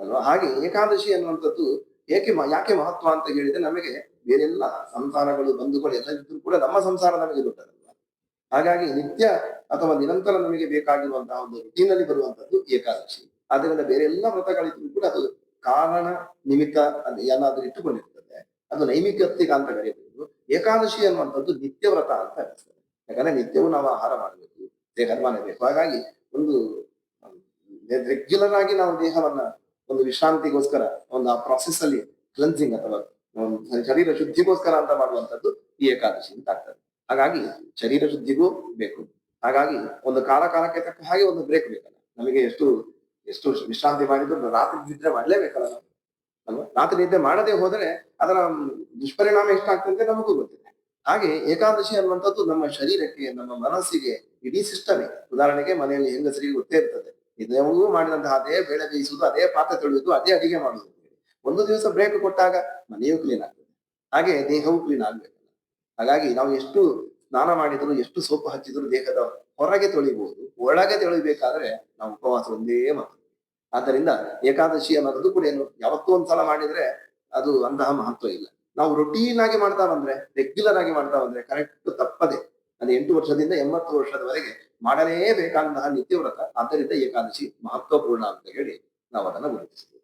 ಅಲ್ವಾ? ಹಾಗೆ ಏಕಾದಶಿ ಅನ್ನುವಂಥದ್ದು ಏಕೆ ಯಾಕೆ ಮಹತ್ವ ಅಂತ ಹೇಳಿದ್ರೆ ನಮಗೆ ಬೇರೆಲ್ಲ ಸಂಸಾರಗಳು ಬಂಧುಗಳು ಎಲ್ಲ ಕೂಡ ನಮ್ಮ ಸಂಸಾರ ನಮಗೆ ದೊಡ್ಡದಲ್ಲ. ಹಾಗಾಗಿ ನಿತ್ಯ ಅಥವಾ ನಿರಂತರ ನಮಗೆ ಬೇಕಾಗಿರುವಂತಹ ಒಂದು ರುಟೀನಲ್ಲಿ ಬರುವಂತದ್ದು ಏಕಾದಶಿ. ಆದ್ದರಿಂದ ಬೇರೆ ಎಲ್ಲ ವ್ರತಗಳಿದ್ರು ಕೂಡ ಅದು ಕಾರಣ ನಿಮಿತ್ತ ಅದು ಏನಾದ್ರೂ ಇಟ್ಟುಕೊಂಡಿರ್ತದೆ. ಅದು ನೈಮಿಕತ್ವಿಕ ಅಂತ ಕರೆಯಬಹುದು ಏಕಾದಶಿ ಅನ್ನುವಂಥದ್ದು ನಿತ್ಯ ವ್ರತ ಅಂತ ಅನಿಸ್ತದೆ ಯಾಕಂದ್ರೆ ನಿತ್ಯವೂ ನಾವು ಆಹಾರ ಮಾಡಬೇಕು, ದೇಹ ಬೇಕು ಹಾಗಾಗಿ ಒಂದು ರೆಗ್ಯುಲರ್ ಆಗಿ ನಾವು ದೇಹವನ್ನ ಒಂದು ವಿಶ್ರಾಂತಿಗೋಸ್ಕರ ಒಂದು ಆ ಪ್ರಾಸೆಸ್ ಅಲ್ಲಿ ಕ್ಲೆನ್ಸಿಂಗ್ ಅಥವಾ ಶರೀರ ಶುದ್ಧಿಗೋಸ್ಕರ ಅಂತ ಮಾಡುವಂತದ್ದು ಈ ಏಕಾದಶಿ ಅಂತ ಆಗ್ತದೆ. ಹಾಗಾಗಿ ಶರೀರ ಶುದ್ಧಿಗೂ ಬೇಕು. ಹಾಗಾಗಿ ಒಂದು ಕಾಲ ಕಾಲಕ್ಕೆ ತಕ್ಕ ಹಾಗೆ ಒಂದು ಬ್ರೇಕ್ ಬೇಕಲ್ಲ. ನಮಗೆ ಎಷ್ಟು ಎಷ್ಟು ವಿಶ್ರಾಂತಿ ಮಾಡಿದ್ರು ರಾತ್ರಿ ನಿದ್ರೆ ಮಾಡಲೇಬೇಕಲ್ಲ ನಾವು. ಅಲ್ವಾ? ರಾತ್ರಿ ನಿದ್ರೆ ಮಾಡದೆ ಹೋದರೆ ಅದರ ದುಷ್ಪರಿಣಾಮ ಎಷ್ಟಾಗ್ತದೆ ನಮಗೂ ಗೊತ್ತಿದೆ. ಹಾಗೆ ಏಕಾದಶಿ ಅನ್ನುವಂಥದ್ದು ನಮ್ಮ ಶರೀರಕ್ಕೆ, ನಮ್ಮ ಮನಸ್ಸಿಗೆ ಇಡೀ ಇದೆ ಉದಾಹರಣೆಗೆ ಮನೆಯಲ್ಲಿ ಹೆಂಗಸರಿಗೆ ಗೊತ್ತೇ ಇರ್ತದೆ. ಇದೆಲ್ಲವೂ ಮಾಡಿದಂತಹ ಅದೇ, ಬೇಳೆ ಬೇಯಿಸುವುದು, ಅದೇ ಪಾತ್ರೆ ತೊಳೆಯುವುದು, ಅದೇ ಅಡಿಗೆ ಮಾಡುವುದು. ಒಂದು ದಿವಸ ಬ್ರೇಕ್ ಕೊಟ್ಟಾಗ ಮನೆಯೂ ಕ್ಲೀನ್ ಆಗ್ತದೆ. ಹಾಗೆ ದೇಹವೂ ಕ್ಲೀನ್ ಆಗ್ಬೇಕು. ಹಾಗಾಗಿ ನಾವು ಎಷ್ಟು ಸ್ನಾನ ಮಾಡಿದ್ರು, ಎಷ್ಟು ಸೋಪು ಹಚ್ಚಿದ್ರು ದೇಹದ ಹೊರಗೆ ತೊಳಿಬಹುದು ಒಳಗೆ ತೊಳಿಬೇಕಾದ್ರೆ ನಾವು ಉಪವಾಸ ಒಂದೇ ಮಾತು ಆದ್ದರಿಂದ ಏಕಾದಶಿ ಅನ್ನೋದು ಕೂಡ ಏನು ಯಾವತ್ತೂ ಒಂದ್ಸಲ ಮಾಡಿದ್ರೆ ಅದು ಅಂತಹ ಮಹತ್ವ ಇಲ್ಲ. ನಾವು ರೊಟೀನ್ ಆಗಿ ಮಾಡ್ತಾ ಬಂದ್ರೆ ರೆಗ್ಯುಲರ್ ಆಗಿ ಮಾಡ್ತಾ ಬಂದ್ರೆ ಕರೆಕ್ಟ್ ತಪ್ಪದೆ ಅದು ಎಂಟು ವರ್ಷದಿಂದ ಎಂಬತ್ತು ವರ್ಷದವರೆಗೆ ಮಾಡಲೇಬೇಕಾದಂತಹ ನಿತ್ಯವ್ರತ ಆದ್ದರಿಂದ ಏಕಾದಶಿ ಮಹತ್ವಪೂರ್ಣ ಅಂತ ಹೇಳಿ ನಾವು ಅದನ್ನು ಗುರುತಿಸ್ತೀವಿ